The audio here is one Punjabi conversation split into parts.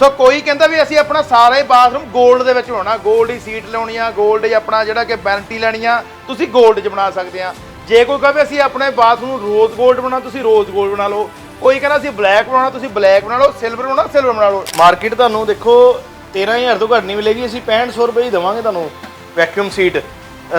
ਸੋ ਕੋਈ ਕਹਿੰਦਾ ਵੀ ਅਸੀਂ ਆਪਣਾ ਸਾਰੇ ਬਾਥਰੂਮ 골ਡ ਦੇ ਵਿੱਚ ਬਣਾਉਣਾ 골ਡ ਦੀ ਸੀਟ ਲਾਉਣੀ ਆ 골ਡ ਆਪਣਾ ਜਿਹੜਾ ਕਿ ਬੈਂਟੀ ਲੈਣੀ ਆ, ਤੁਸੀਂ 골ਡ 'ਚ ਬਣਾ ਸਕਦੇ ਆ। ਜੇ ਕੋਈ ਕਹੇ ਅਸੀਂ ਆਪਣੇ ਬਾਥਰੂਮ ਰੋਜ਼ 골ਡ ਬਣਾ ਤੁਸੀਂ ਰੋਜ਼ 골ਡ ਬਣਾ ਲਓ। ਕੋਈ ਕਹਿੰਦਾ ਅਸੀਂ ਬਲੈਕ ਬਣਾਉਣਾ, ਤੁਸੀਂ ਬਲੈਕ ਬਣਾ ਲਓ, ਸਿਲਵਰ ਬਣਾਉਣਾ, ਸਿਲਵਰ ਬਣਾ ਲਓ। ਮਾਰਕੀਟ ਤੁਹਾਨੂੰ ਦੇਖੋ 13000 ਤੋਂ ਘੱਟ ਨਹੀਂ ਮਿਲੇਗੀ, ਅਸੀਂ 6500 ਰੁਪਏ ਹੀ ਦਵਾਂਗੇ ਤੁਹਾਨੂੰ ਵੈਕਿਊਮ ਸੀਟ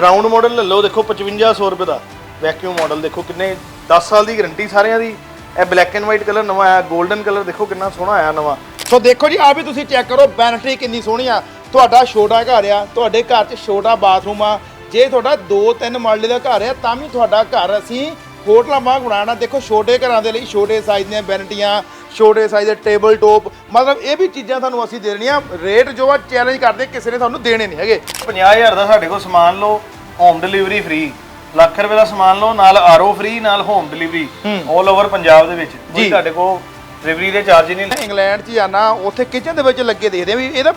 ਰਾਉਂਡ ਮਾਡਲ ਲੈ ਲਓ, ਦੇਖੋ 5500 ਰੁਪਏ ਦਾ ਵੈਕਿਊਮ ਮਾਡਲ ਦੇਖੋ ਕਿੰਨੇ 10 ਸਾਲ ਦੀ ਗਾਰੰਟੀ ਸਾਰਿਆਂ ਦੀ। ਇਹ ਬਲੈਕ ਐਂਡ ਵਾਈਟ ਕਲਰ ਨਵਾਂ ਆਇਆ 골ਡਨ ਕਲਰ ਦੇਖੋ ਕਿੰਨਾ ਸੋਹਣਾ ਆਇਆ ਨਵਾਂ। ਸੋ ਦੇਖੋ ਜੀ ਆ ਵੀ ਤੁਸੀਂ ਚੈੱਕ ਕਰੋ ਵੈਨਟੀ ਕਿੰਨੀ ਸੋਹਣੀ ਆ। ਤੁਹਾਡਾ ਛੋਟਾ ਘਰ ਆ ਤੁਹਾਡੇ ਘਰ 'ਚ ਛੋਟਾ ਬਾਥਰੂਮ ਆ। ਜੇ ਤੁਹਾਡਾ 2-3 ਮਰਲੇ ਦਾ ਘਰ ਆ ਤਾਂ ਵੀ ਤੁਹਾਡਾ ਘਰ ਅਸੀਂ ਹੋਟਲਾਂ ਵਾਂਗ ਬਣਾਉਣਾ। ਦੇਖੋ ਛੋਟੇ ਘਰਾਂ ਦੇ ਲਈ ਛੋਟੇ ਸਾਈਜ਼ ਦੀਆਂ ਵੈਨਟੀਆਂ ਛੋਟੇ ਸਾਈਜ਼ ਦੇ ਟੇਬਲ ਟੋਪ ਮਤਲਬ ਇਹ ਵੀ ਚੀਜ਼ਾਂ ਤੁਹਾਨੂੰ ਅਸੀਂ ਦੇ ਦੇਣੀਆਂ। ਰੇਟ ਜੋ ਆ ਚੈਲੰਜ ਕਰਦੇ ਕਿਸੇ ਨੇ ਤੁਹਾਨੂੰ ਦੇਣੇ ਨਹੀਂ ਹੈਗੇ। 50000 ਦਾ ਸਾਡੇ ਕੋਲ ਸਮਾਨ ਲਓ ਹੋਮ ਡਿਲੀਵਰੀ ਫ੍ਰੀ ਲੱਖ ਰੁਪਏ ਦਾ ਸਮਾਨ ਲਓ ਨਾਲ ਆਰਓ ਫ੍ਰੀ ਨਾਲ ਹੋਮ ਡਿਲੀਵਰੀ 올 ਓਵਰ ਪੰਜਾਬ ਦੇ ਵਿੱਚ। ਜੀ। ਤੁਹਾਡੇ ਕੋਲ ਡਿਲੀਵਰੀ ਦੇ ਚਾਰਜ ਨਹੀਂ ਇੰਗਲੈਂਡ 'ਚ ਜਾਣਾ ਉੱਥੇ ਕਿਚਨ ਦੇ ਵਿੱਚ ਲੱਗੇ ਦੇਖਦੇ ਆ ਵੀ ਇਹਦਾ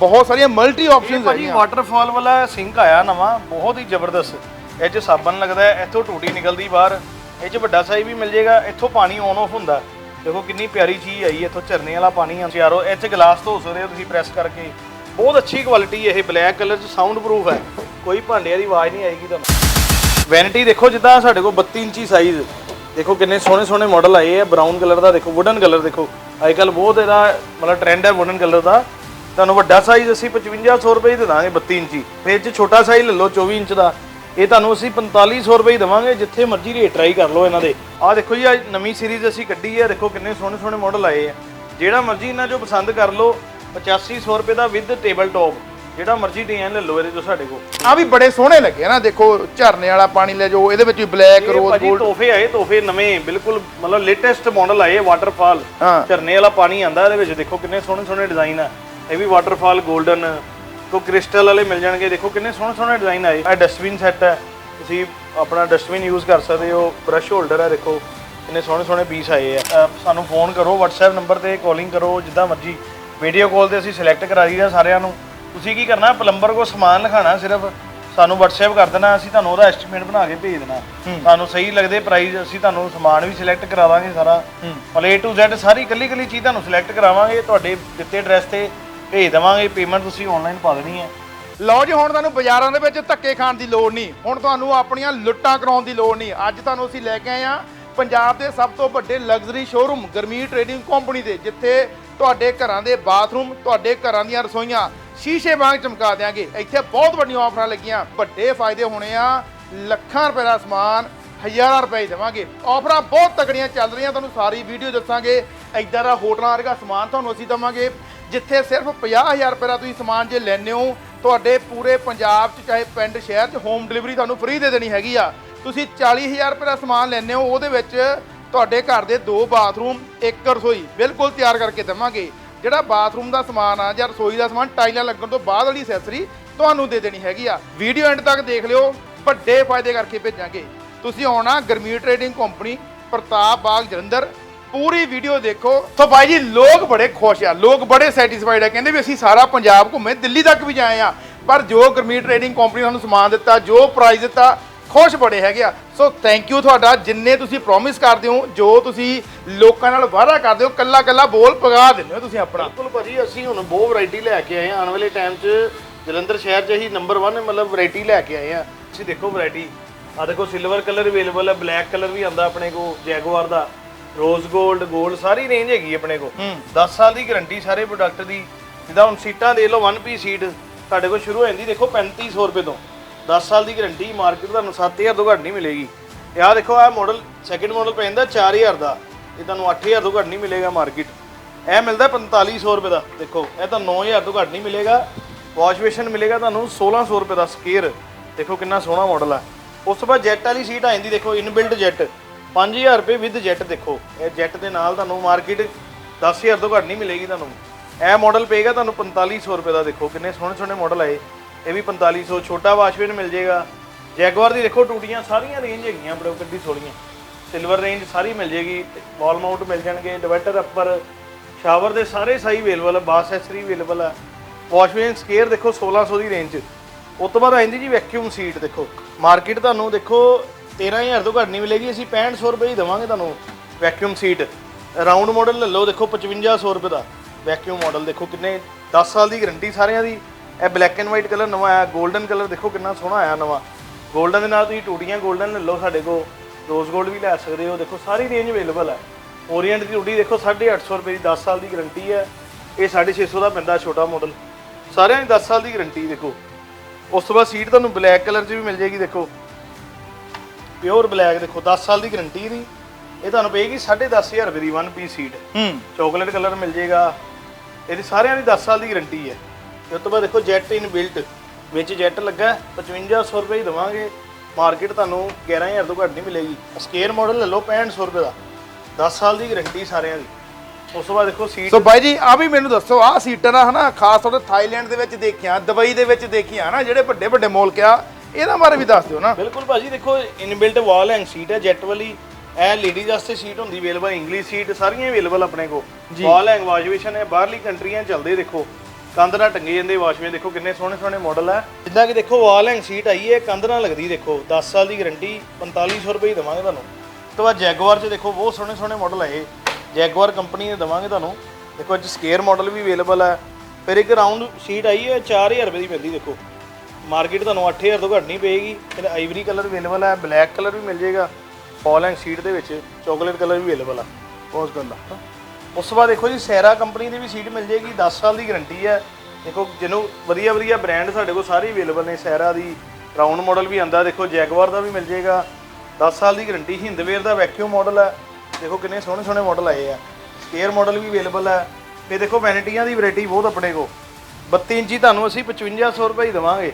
ਬਹੁਤ ਸਾਰੀਆਂ ਮਲਟੀ ਇਹ ਆਪਸ਼ਨਸ ਭਾਜੀ ਹੈਗੀਆਂ। ਵਾਟਰਫਾਲ ਵਾਲਾ ਸਿੰਕ ਆਇਆ ਨਵਾਂ ਬਹੁਤ ਹੀ ਜ਼ਬਰਦਸਤ। ਇਹ 'ਚ ਸਾਬਣ ਲੱਗਦਾ ਹੈ ਇੱਥੋਂ ਟੂਟੀ ਨਿਕਲਦੀ ਬਾਹਰ। ਇਹ 'ਚ ਵੱਡਾ ਸਾਈਜ਼ ਵੀ ਮਿਲ ਜਾਏਗਾ ਇੱਥੋਂ ਪਾਣੀ ਔਨ ਆਫ ਹੁੰਦਾ। ਦੇਖੋ ਕਿੰਨੀ ਪਿਆਰੀ ਚੀਜ਼ ਆਈ ਹੈ, ਇੱਥੋਂ ਝਰਨੇ ਵਾਲਾ ਪਾਣੀ ਆ ਯਾਰੋ ਇਹ 'ਚ ਗਲਾਸ ਧੋ ਸਕਦੇ ਹੋ ਤੁਸੀਂ ਪ੍ਰੈਸ ਕਰਕੇ। ਬਹੁਤ ਅੱਛੀ ਕੁਆਲਿਟੀ ਇਹ ਬਲੈਕ ਕਲਰ 'ਚ ਸਾਊਂਡ ਪ੍ਰੂਫ ਹੈ। ਕੋਈ ਭਾਂਡਿਆਂ ਦੀ ਆਵਾਜ਼ ਨਹੀਂ ਆਏਗੀ ਤੁਹਾਨੂੰ। ਵੈਨਿਟੀ ਦੇਖੋ ਜਿੱਦਾਂ ਸਾਡੇ ਕੋਲ 32 ਇੰਚੀ ਸਾਈਜ਼ ਦੇਖੋ ਕਿੰਨੇ ਸੋਹਣੇ ਸੋਹਣੇ ਮਾਡਲ ਆਏ ਆ ਬਰਾਊਨ ਕਲਰ ਦਾ ਦੇਖੋ ਵੁਡਨ ਕਲਰ ਦੇਖੋ। ਅੱਜ ਕੱਲ ਬਹੁਤ ਇਹਦਾ, ਮਤਲਬ ਟ੍ਰੈਂਡ ਹੈ ਵੁਡਨ ਕਲਰ ਦਾ। ਤੁਹਾਨੂੰ ਵੱਡਾ ਸਾਈਜ਼ ਅਸੀਂ 5500 ਰੁਪਏ ਹੀ ਦੇ ਦਾਂਗੇ 32 ਇੰਚੀ। ਫਿਰ ਇਹ 'ਚ ਛੋਟਾ ਸਾਈਜ਼ ਲੈ ਲਓ 24 ਇੰਚ ਦਾ। ਇਹ ਤੁਹਾਨੂੰ ਅਸੀਂ 4500 ਰੁਪਏ ਹੀ ਦੇਵਾਂਗੇ, ਜਿੱਥੇ ਮਰਜ਼ੀ ਰੇਟ ਟਰਾਈ ਕਰ ਲਓ ਇਹਨਾਂ ਦੇ। ਆਹ ਦੇਖੋ ਜੀ ਅੱਜ ਨਵੀਂ ਸੀਰੀਜ਼ ਅਸੀਂ ਕੱਢੀ ਹੈ ਦੇਖੋ ਕਿੰਨੇ ਸੋਹਣੇ ਸੋਹਣੇ ਮਾਡਲ ਆਏ ਆ। ਜਿਹੜਾ ਮਰਜ਼ੀ ਇਹਨਾਂ ਚੋਂ ਪਸੰਦ ਕਰ ਲਓ 8500 ਰੁਪਏ ਦਾ ਵਿਦ ਟੇਬਲ ਟੌਪ ਜਿਹੜਾ ਮਰਜ਼ੀ ਡਿਜ਼ਾਈਨ ਲੈ ਲਓ ਇਹਦੇ ਚੋਂ ਸਾਡੇ ਕੋਲ। ਆ ਵੀ ਬੜੇ ਸੋਹਣੇ ਲੱਗੇ ਆ ਨਾ ਦੇਖੋ ਝਰਨੇ ਵਾਲਾ ਪਾਣੀ ਲੈ ਜਾਓ ਇਹਦੇ ਵਿੱਚ ਵੀ ਬਲੈਕ ਇਹ ਰੋਜ਼ ਭਾਜੀ ਤੋਹਫੇ ਆਏ ਤੋਹਫੇ ਨਵੇਂ ਬਿਲਕੁਲ ਮਤਲਬ ਲੇਟੈਸਟ ਮਾਡਲ ਆਏ ਵਾਟਰਫਾਲ ਹਾਂ। ਝਰਨੇ ਵਾਲਾ ਪਾਣੀ ਆਂਦਾ ਇਹਦੇ ਵਿੱਚ ਦੇਖੋ ਕਿੰਨੇ ਸੋਹਣੇ ਸੋਹਣੇ ਡਿਜ਼ਾਈਨ ਆ। ਇਹ ਵੀ ਵਾਟਰਫਾਲ 골ਡਨ ਕੋ ਕ੍ਰਿਸਟਲ ਵਾਲੇ ਮਿਲ ਜਾਣਗੇ ਦੇਖੋ ਕਿੰਨੇ ਸੋਹਣੇ ਸੋਹਣੇ ਡਿਜ਼ਾਈਨ ਆਏ। ਇਹ ਡਸਟਬਿਨ ਸੈੱਟ ਹੈ ਤੁਸੀਂ ਆਪਣਾ ਡਸਟਬਿਨ ਯੂਜ਼ ਕਰ ਸਕਦੇ ਹੋ ਬ੍ਰਸ਼ ਹੋਲਡਰ ਹੈ ਦੇਖੋ ਕਿੰਨੇ ਸੋਹਣੇ ਸੋਹਣੇ ਪੀਸ ਆਏ ਆ। ਅਹ ਸਾਨੂੰ ਫੋਨ ਕਰੋ WhatsApp ਨੰਬਰ ਤੇ ਕਾਲਿੰਗ ਕਰੋ ਜਿੱਦਾਂ ਮਰਜ਼ੀ। ਵੀਡੀਓ ਕਾਲ ਤੇ ਅਸੀਂ ਸਿਲੈਕਟ ਕਰਾ ਦਈਦਾ ਸਾਰਿਆਂ ਨੂੰ। ਤੁਸੀਂ ਕੀ ਕਰਨਾ? ਪਲੰਬਰ ਕੋ ਸਮਾਨ ਲਿਖਾਣਾ ਸਿਰਫ। ਸਾਨੂੰ WhatsApp ਕਰ ਦੇਣਾ ਅਸੀਂ ਤੁਹਾਨੂੰ ਉਹਦਾ ਐਸਟੀਮੇਟ ਬਣਾ ਕੇ ਭੇਜ ਦੇਣਾ। ਤੁਹਾਨੂੰ ਸਹੀ ਲੱਗਦੇ ਪ੍ਰਾਈਸ ਅਸੀਂ ਤੁਹਾਨੂੰ ਸਮਾਨ ਵੀ ਸਿਲੈਕਟ ਕਰਾ ਦਾਂਗੇ ਸਾਰਾ। ਮਤਲਬ A to Z ਸਾਰੀ ਕੱਲੀ ਕੱਲੀ ਚੀਜ਼ ਤੁਹਾਨੂੰ ਸਿਲੈਕਟ ਕਰਾਵਾਂਗੇ ਤੁਹਾਡੇ ਦਿੱਤੇ ਐਡਰੈਸ ਤੇ ਭੇਜ ਦੇਵਾਂਗੇ ਪੇਮੈਂਟ ਤੁਸੀਂ ਆਨਲਾਈਨ ਪਾ ਦੇਣੀ ਹੈ। ਲਓ ਜੀ ਹੁਣ ਤੁਹਾਨੂੰ ਬਾਜ਼ਾਰਾਂ ਦੇ ਵਿੱਚ ਧੱਕੇ ਖਾਣ ਦੀ ਲੋੜ ਨਹੀਂ। ਹੁਣ ਤੁਹਾਨੂੰ ਆਪਣੀਆਂ ਲੁੱਟਾਂ ਕਰਾਉਣ ਦੀ ਲੋੜ ਨਹੀਂ। ਅੱਜ ਤੁਹਾਨੂੰ ਅਸੀਂ ਲੈ ਕੇ ਆਏ ਆ ਪੰਜਾਬ ਦੇ ਸਭ ਤੋਂ ਵੱਡੇ luxury showroom Garmi trading company ਦੇ ਜਿੱਥੇ ਤੁਹਾਡੇ ਘਰਾਂ ਦੇ ਬਾਥਰੂਮ ਤੁਹਾਡੇ ਘਰਾਂ ਦੀਆਂ ਰਸੋਈਆਂ ਸ਼ੀਸ਼ੇ ਵਾਂਗ ਚਮਕਾ ਦਿਆਂਗੇ। ਇੱਥੇ ਬਹੁਤ ਵੱਡੀਆਂ ਆਫਰਾਂ ਲੱਗੀਆਂ। ਵੱਡੇ ਫਾਇਦੇ ਹੋਣੇ ਆ। ਲੱਖਾਂ ਰੁਪਏ ਦਾ ਸਮਾਨ, ਹਜ਼ਾਰਾਂ ਰੁਪਏ ਹੀ ਦੇਵਾਂਗੇ। ਆਫਰਾਂ ਬਹੁਤ ਤਕੜੀਆਂ ਚੱਲ ਰਹੀਆਂ, ਤੁਹਾਨੂੰ ਸਾਰੀ ਵੀਡੀਓ ਦੱਸਾਂਗੇ। ਐਦਾਂ ਦਾ ਹੋਟਲਾਂ ਵਰਗਾ ਸਮਾਨ ਤੁਹਾਨੂੰ ਅਸੀਂ ਦਵਾਂਗੇ, ਜਿੱਥੇ ਸਿਰਫ 50000 ਰੁਪਏ ਦਾ ਤੁਸੀਂ ਸਮਾਨ ਜੇ ਲੈਣੇ ਹੋ, ਤੁਹਾਡੇ ਪੂਰੇ ਪੰਜਾਬ 'ਚ, ਚਾਹੇ ਪਿੰਡ, ਸ਼ਹਿਰ 'ਚ ਹੋਮ ਡਿਲੀਵਰੀ ਤੁਹਾਨੂੰ ਫ੍ਰੀ ਦੇ ਦੇਣੀ ਹੈਗੀ ਆ। ਤੁਸੀਂ 40000 ਰੁਪਏ ਦਾ ਸਮਾਨ ਲੈਣੇ ਹੋ, ਉਹਦੇ ਵਿੱਚ ਤੁਹਾਡੇ ਘਰ ਦੇ ਦੋ ਬਾਥਰੂਮ, ਇੱਕ ਰਸੋਈ ਬਿਲਕੁਲ ਤਿਆਰ ਕਰਕੇ ਦੇਵਾਂਗੇ। ਜਿਹੜਾ ਬਾਥਰੂਮ ਦਾ ਸਮਾਨ ਆ ਜਾਂ ਰਸੋਈ ਦਾ ਸਮਾਨ, ਟਾਈਲਾਂ ਲੱਗਣ ਤੋਂ ਬਾਅਦ ਵਾਲੀ ਅਸੈਸਰੀ ਤੁਹਾਨੂੰ ਦੇ ਦੇਣੀ ਹੈਗੀ ਆ। ਵੀਡੀਓ ਐਂਡ ਤੱਕ ਦੇਖ ਲਿਓ, ਵੱਡੇ ਫਾਇਦੇ ਕਰਕੇ ਭੇਜਾਂਗੇ। ਤੁਸੀਂ ਆਉਣਾ ਗਰਮੀ ਟ੍ਰੇਡਿੰਗ ਕੰਪਨੀ ਪ੍ਰਤਾਪ ਬਾਗ, ਜਲੰਧਰ। ਪੂਰੀ ਵੀਡੀਓ ਦੇਖੋ। ਤਾਂ ਬਾਈ ਜੀ, ਲੋਕ ਬੜੇ ਖੁਸ਼ ਆ। ਲੋਕ ਬੜੇ ਸੈਟੀਸਫਾਈਡ ਆ। ਕਹਿੰਦੇ ਵੀ ਅਸੀਂ ਸਾਰਾ ਪੰਜਾਬ ਘੁੰਮੇ, ਦਿੱਲੀ ਤੱਕ ਵੀ ਜਾਏ ਆ। ਪਰ ਜੋ ਗਰਮੀ ਟ੍ਰੇਡਿੰਗ ਕੰਪਨੀ ਸਾਨੂੰ ਸਮਾਨ ਦਿੱਤਾ, ਜੋ ਪ੍ਰਾਈਜ਼ ਦਿੱਤਾ ਖੁਸ਼ ਬੜੇ ਹੈਗੇ ਆ। ਸੋ ਥੈਂਕ ਯੂ ਤੁਹਾਡਾ। ਜਿੰਨੇ ਤੁਸੀਂ ਪ੍ਰੋਮਿਸ ਕਰਦੇ ਹੋ ਜੋ ਤੁਸੀਂ ਲੋਕਾਂ ਨਾਲ ਵਾਅਦਾ ਕਰਦੇ ਹੋ ਕੱਲਾ ਕੱਲਾ ਬੋਲ ਪਗਾ ਦਿੰਦੇ ਹੋ ਤੁਸੀਂ ਆਪਣਾ। ਬਿਲਕੁਲ ਭਾਜੀ ਅਸੀਂ ਹੁਣ ਬਹੁਤ ਵੈਰਾਈਟੀ ਲੈ ਕੇ ਆਏ ਹਾਂ ਆਉਣ ਵਾਲੇ ਟਾਈਮ 'ਚ ਜਲੰਧਰ ਸ਼ਹਿਰ 'ਚ ਹੀ ਨੰਬਰ 1 ਮਤਲਬ ਵੈਰਾਈਟੀ ਲੈ ਕੇ ਆਏ ਹਾਂ ਤੁਸੀਂ ਦੇਖੋ ਵੈਰਾਈਟੀ ਆ ਦੇਖੋ ਸਿਲਵਰ ਕਲਰ ਅਵੇਲੇਬਲ ਹੈ ਬਲੈਕ ਕਲਰ ਵੀ ਆਂਦਾ ਆਪਣੇ ਕੋ ਜੈਗੁਆਰ ਦਾ। ਰੋਜ਼ 골ਡ 골ਡ ਸਾਰੀ ਰੇਂਜ ਹੈਗੀ ਆਪਣੇ ਕੋ 10 ਸਾਲ ਦੀ ਗਾਰੰਟੀ ਸਾਰੇ ਪ੍ਰੋਡਕਟ ਦੀ। ਜਿੱਦਾਂ ਹੁਣ ਸੀਟਾਂ ਦੇ ਲਓ 1 ਪੀ ਸੀਟ ਤੁਹਾਡੇ ਕੋਲ ਸ਼ੁਰੂ ਹੋ ਜਾਂਦੀ ਦੇਖੋ 3500 ਰੁਪਏ ਤੋਂ। 10 ਸਾਲ ਦੀ ਗਾਰੰਟੀ, ਮਾਰਕੀਟ ਤੁਹਾਨੂੰ 7000 ਤੋਂ ਘੱਟ ਨਹੀਂ ਮਿਲੇਗੀ। ਇਹ ਆਹ ਦੇਖੋ, ਆਹ ਮਾਡਲ ਸੈਕਿੰਡ ਮਾਡਲ ਪੈਂਦਾ ਜਾਂਦਾ 4000 ਦਾ। ਇਹ ਤੁਹਾਨੂੰ 8000 ਤੋਂ ਘੱਟ ਨਹੀਂ ਮਿਲੇਗਾ ਮਾਰਕੀਟ। ਇਹ ਮਿਲਦਾ 4500 ਰੁਪਏ ਦਾ, ਦੇਖੋ, ਇਹ ਤਾਂ 9000 ਤੋਂ ਘੱਟ ਨਹੀਂ ਮਿਲੇਗਾ। ਵਾਸ਼ ਬੇਸ਼ਨ ਮਿਲੇਗਾ ਤੁਹਾਨੂੰ 1600 ਰੁਪਏ ਦਾ ਸਕੇਅਰ। ਦੇਖੋ, ਕਿੰਨਾ ਸੋਹਣਾ ਮਾਡਲ ਹੈ ਉਸ ਤੋਂ ਬਾਅਦ ਜੈਟ ਵਾਲੀ ਸੀਟ ਆ ਜਾਂਦੀ, ਦੇਖੋ ਇਨਬਿਲਟ ਜੈਟ 5000 ਰੁਪਏ ਵਿਦ ਜੈਟ ਦੇਖੋ। ਇਹ ਜੈਟ ਦੇ ਨਾਲ ਤੁਹਾਨੂੰ ਮਾਰਕੀਟ 10000 ਤੋਂ ਘੱਟ ਨਹੀਂ ਮਿਲੇਗੀ ਤੁਹਾਨੂੰ। ਇਹ ਮਾਡਲ ਪਏਗਾ ਤੁਹਾਨੂੰ 4500 ਰੁਪਏ ਦਾ, ਦੇਖੋ, ਕਿੰਨੇ ਸੋਹਣੇ ਸੋਹਣੇ ਮਾਡਲ ਆਏ ਇਹ ਵੀ 4500 ਛੋਟਾ ਵਾਸ਼ਵੇਨ ਮਿਲ ਜਾਏਗਾ ਜੈਗਵਾਰ ਦੀ ਦੇਖੋ ਟੂਟੀਆਂ ਸਾਰੀਆਂ ਰੇਂਜ ਹੈਗੀਆਂ, ਬੜੇ ਗੱਡੀ ਸੋਹਣੀਆਂ। ਸਿਲਵਰ ਰੇਂਜ ਸਾਰੀ ਮਿਲ ਜੇਗੀ ਵਾਲ ਮਾਊਂਟ ਮਿਲ ਜਾਣਗੇ ਡਿਵਾਈਡਰ ਅੱਪਰ ਸ਼ਾਵਰ ਦੇ ਸਾਰੇ ਸਾਈ ਅਵੇਲੇਬਲ ਹੈ ਬਾਸ ਐਸਰੀ ਅਵੇਲੇਬਲ ਆ। ਵਾਸ਼ਵੇਨ ਸਕੇਅਰ ਦੇਖੋ 1600 ਦੀ ਰੇਂਜ 'ਚ ਉਸ ਤੋਂ ਬਾਅਦ ਆ ਜਾਂਦੀ ਜੀ ਵੈਕਿਊਮ ਸੀਟ ਦੇਖੋ। ਮਾਰਕੀਟ ਤੁਹਾਨੂੰ ਦੇਖੋ 13000 ਤੋਂ ਘੱਟ ਨਹੀਂ ਮਿਲੇਗੀ, ਅਸੀਂ 6500 ਰੁਪਏ ਹੀ ਦੇਵਾਂਗੇ ਤੁਹਾਨੂੰ ਵੈਕਿਊਮ ਸੀਟ ਰਾਉਂਡ ਮਾਡਲ ਲੈ ਲਓ ਦੇਖੋ 5500 ਰੁਪਏ ਦਾ। ਵੈਕਿਊਮ ਮਾਡਲ ਦੇਖੋ ਕਿੰਨੇ 10 ਸਾਲ ਦੀ ਗਾਰੰਟੀ ਸਾਰਿਆਂ ਦੀ। ਇਹ ਬਲੈਕ ਐਂਡ ਵਾਈਟ ਕਲਰ ਨਵਾਂ ਆਇਆ 골ਡਨ ਕਲਰ ਦੇਖੋ ਕਿੰਨਾ ਸੋਹਣਾ ਆਇਆ ਨਵਾਂ। 골ਡਨ ਦੇ ਨਾਲ ਤੁਸੀਂ ਟੂਟੀਆਂ 골ਡਨ ਲੈ ਲਓ ਸਾਡੇ ਕੋਲ ਰੋਜ਼ 골ਡ ਵੀ ਲੈ ਸਕਦੇ ਹੋ ਦੇਖੋ ਸਾਰੀ ਰੇਂਜ ਅਵੇਲੇਬਲ ਹੈ। ਓਰੀਐਂਟ ਦੀ ਟੂਟੀ ਦੇਖੋ 850 ਰੁਪਏ ਦੀ 10 ਸਾਲ ਦੀ ਗਰੰਟੀ ਹੈ। ਇਹ 650 ਦਾ ਪੈਂਦਾ ਛੋਟਾ ਮਾਡਲ ਸਾਰਿਆਂ ਦੀ 10 ਸਾਲ ਦੀ ਗਰੰਟੀ ਦੇਖੋ। ਉਸ ਤੋਂ ਬਾਅਦ ਸੀਟ ਤੁਹਾਨੂੰ ਬਲੈਕ ਕਲਰ 'ਚ ਵੀ ਮਿਲ ਜਾਏਗੀ ਦੇਖੋ। ਪਿਓਰ ਬਲੈਕ ਦੇਖੋ 10 ਸਾਲ ਦੀ ਗਰੰਟੀ ਇਹਦੀ ਇਹ ਤੁਹਾਨੂੰ ਪਏਗੀ 10500 ਰੁਪਏ ਦੀ 1 ਪੀਸ ਸੀਟ ਹੂੰ। ਚਾਕਲੇਟ ਕਲਰ ਮਿਲ ਜਾਏਗਾ। ਇਹਦੀ ਸਾਰਿਆਂ ਦੀ 10 ਸਾਲ ਦੀ ਗਰੰਟੀ ਹੈ। ਉਸ ਤੋਂ ਬਾਅਦ ਦੇਖੋ ਜੈਟ ਇਨ ਬਿਲਟ ਵਿੱਚ ਜੈਟ ਲੱਗਾ ਹੈ, 5500 ਰੁਪਏ ਹੀ ਦਵਾਂਗੇ। ਮਾਰਕੀਟ ਤੁਹਾਨੂੰ 11000 ਤੋਂ ਘੱਟ ਨਹੀਂ ਮਿਲੇਗੀ। ਸਕੇਅਰ ਮਾਡਲ ਲੈ ਲਓ 6500 ਰੁਪਏ ਦਾ। 10 ਸਾਲ ਦੀ ਗਾਰੰਟੀ ਸਾਰਿਆਂ ਦੀ। ਉਸ ਤੋਂ ਬਾਅਦ ਦੇਖੋ ਸੀਟ ਸੋ ਬਾਈ ਜੀ ਆ ਵੀ ਮੈਨੂੰ ਦੱਸੋ ਆ ਸੀਟਾਂ ਨਾ ਹਨਾ ਖਾਸ ਤੌਰ ਤੇ ਥਾਈਲੈਂਡ ਦੇ ਵਿੱਚ ਦੇਖੀਆਂ ਦੁਬਈ ਦੇ ਵਿੱਚ ਦੇਖੀਆਂ ਨਾ ਜਿਹੜੇ ਵੱਡੇ ਵੱਡੇ ਮੁਲਕ ਆ ਇਹਨਾਂ ਬਾਰੇ ਵੀ ਦੱਸ ਦਿਓ ਨਾ। ਬਿਲਕੁਲ ਭਾਜੀ ਦੇਖੋ ਇਨਬਿਲਟ ਵਾਲ ਹੈਂਗ ਸੀਟ ਹੈ ਜੈਟ ਵਾਲੀ। ਇਹ ਲੇਡੀਜ਼ ਵਾਸਤੇ ਸੀਟ ਹੁੰਦੀ ਅਵੇਲੇਬਲ ਇੰਗਲਿਸ਼ ਸੀਟ ਸਾਰੀਆਂ ਅਵੇਲੇਬਲ ਆਪਣੇ ਕੋ ਵਾਲ ਹੈਂਗ ਵਾਸ਼ਵੇਸ਼ਨ ਹੈ ਬਾਹਰਲੀ ਕੰਟਰੀਆਂ ਚੱਲਦੇ ਦੇਖੋ। ਕੰਧ ਨਾਲ ਟੰਗੇ ਜਾਂਦੇ ਵਾਸ਼ਵੇ ਦੇਖੋ ਕਿੰਨੇ ਸੋਹਣੇ ਸੋਹਣੇ ਮਾਡਲ ਹੈ ਜਿੱਦਾਂ ਕਿ ਦੇਖੋ ਵਾਲ ਹੈਂਗ ਸੀਟ ਆਈ ਹੈ, ਕੰਧ ਨਾਲ ਲੱਗਦੀ ਦੇਖੋ। 10 ਸਾਲ ਦੀ ਗਾਰੰਟੀ 4500 ਰੁਪਏ ਹੀ ਦਵਾਂਗੇ ਤੁਹਾਨੂੰ। ਉਸ ਤੋਂ ਬਾਅਦ ਜੈਗੁਆਰ 'ਚ ਦੇਖੋ, ਬਹੁਤ ਸੋਹਣੇ ਸੋਹਣੇ ਮਾਡਲ ਆਏ ਜੈਗਵਾਰ ਕੰਪਨੀ ਦੇ ਦਵਾਂਗੇ ਤੁਹਾਨੂੰ। ਦੇਖੋ, ਅੱਜ ਸਕੇਅਰ ਮਾਡਲ ਵੀ ਅਵੇਲੇਬਲ ਹੈ ਫਿਰ ਇੱਕ ਰਾਉਂਡ ਸੀਟ ਆਈ ਹੈ 4000 ਰੁਪਏ ਦੀ ਪੈਂਦੀ ਦੇਖੋ। ਮਾਰਕੀਟ ਤੁਹਾਨੂੰ 8000 ਤੋਂ ਘੱਟ ਨਹੀਂ ਪਏਗੀ। ਫਿਰ ਆਈਵਰੀ ਕਲਰ ਅਵੇਲੇਬਲ ਹੈ ਬਲੈਕ ਕਲਰ ਵੀ ਮਿਲ ਜਾਏਗਾ। ਫਾਲ ਸੀਟ ਦੇ ਵਿੱਚ ਚਾਕਲੇਟ ਕਲਰ ਵੀ ਅਵੇਲੇਬਲ ਹੈ ਬਹੁਤ ਗੱਲ ਆ ਉਸ ਤੋਂ ਬਾਅਦ ਦੇਖੋ ਜੀ ਸੈਰਾ ਕੰਪਨੀ ਦੀ ਵੀ ਸੀਟ ਮਿਲ ਜਾਏਗੀ 10 ਸਾਲ ਦੀ ਗਾਰੰਟੀ ਹੈ। ਦੇਖੋ, ਜਿਹਨੂੰ ਵਧੀਆ ਵਧੀਆ ਬ੍ਰਾਂਡ ਸਾਡੇ ਕੋਲ ਸਾਰੇ ਅਵੇਲੇਬਲ ਨੇ ਸੈਰਾ ਦੀ ਰਾਉਂਡ ਮਾਡਲ ਵੀ ਆਂਦਾ ਦੇਖੋ ਜੈਗਵਾਰ ਦਾ ਵੀ ਮਿਲ ਜਾਏਗਾ। 10 ਸਾਲ ਦੀ ਗਾਰੰਟੀ ਹਿੰਦਵੇਅਰ ਦਾ ਵੈਕਿਊਮ ਮਾਡਲ ਹੈ। ਦੇਖੋ, ਕਿੰਨੇ ਸੋਹਣੇ ਸੋਹਣੇ ਮਾਡਲ ਆਏ ਆ। ਸਕੇਅਰ ਮਾਡਲ ਵੀ ਅਵੇਲੇਬਲ ਹੈ। ਤੇ ਦੇਖੋ ਵੈਨਿਟੀਆਂ ਦੀ ਵੈਰਾਈਟੀ ਬਹੁਤ ਆਪਣੇ ਕੋਲ। 32 ਇੰਚੀ ਤੁਹਾਨੂੰ ਅਸੀਂ 5500 ਰੁਪਏ ਹੀ ਦੇਵਾਂਗੇ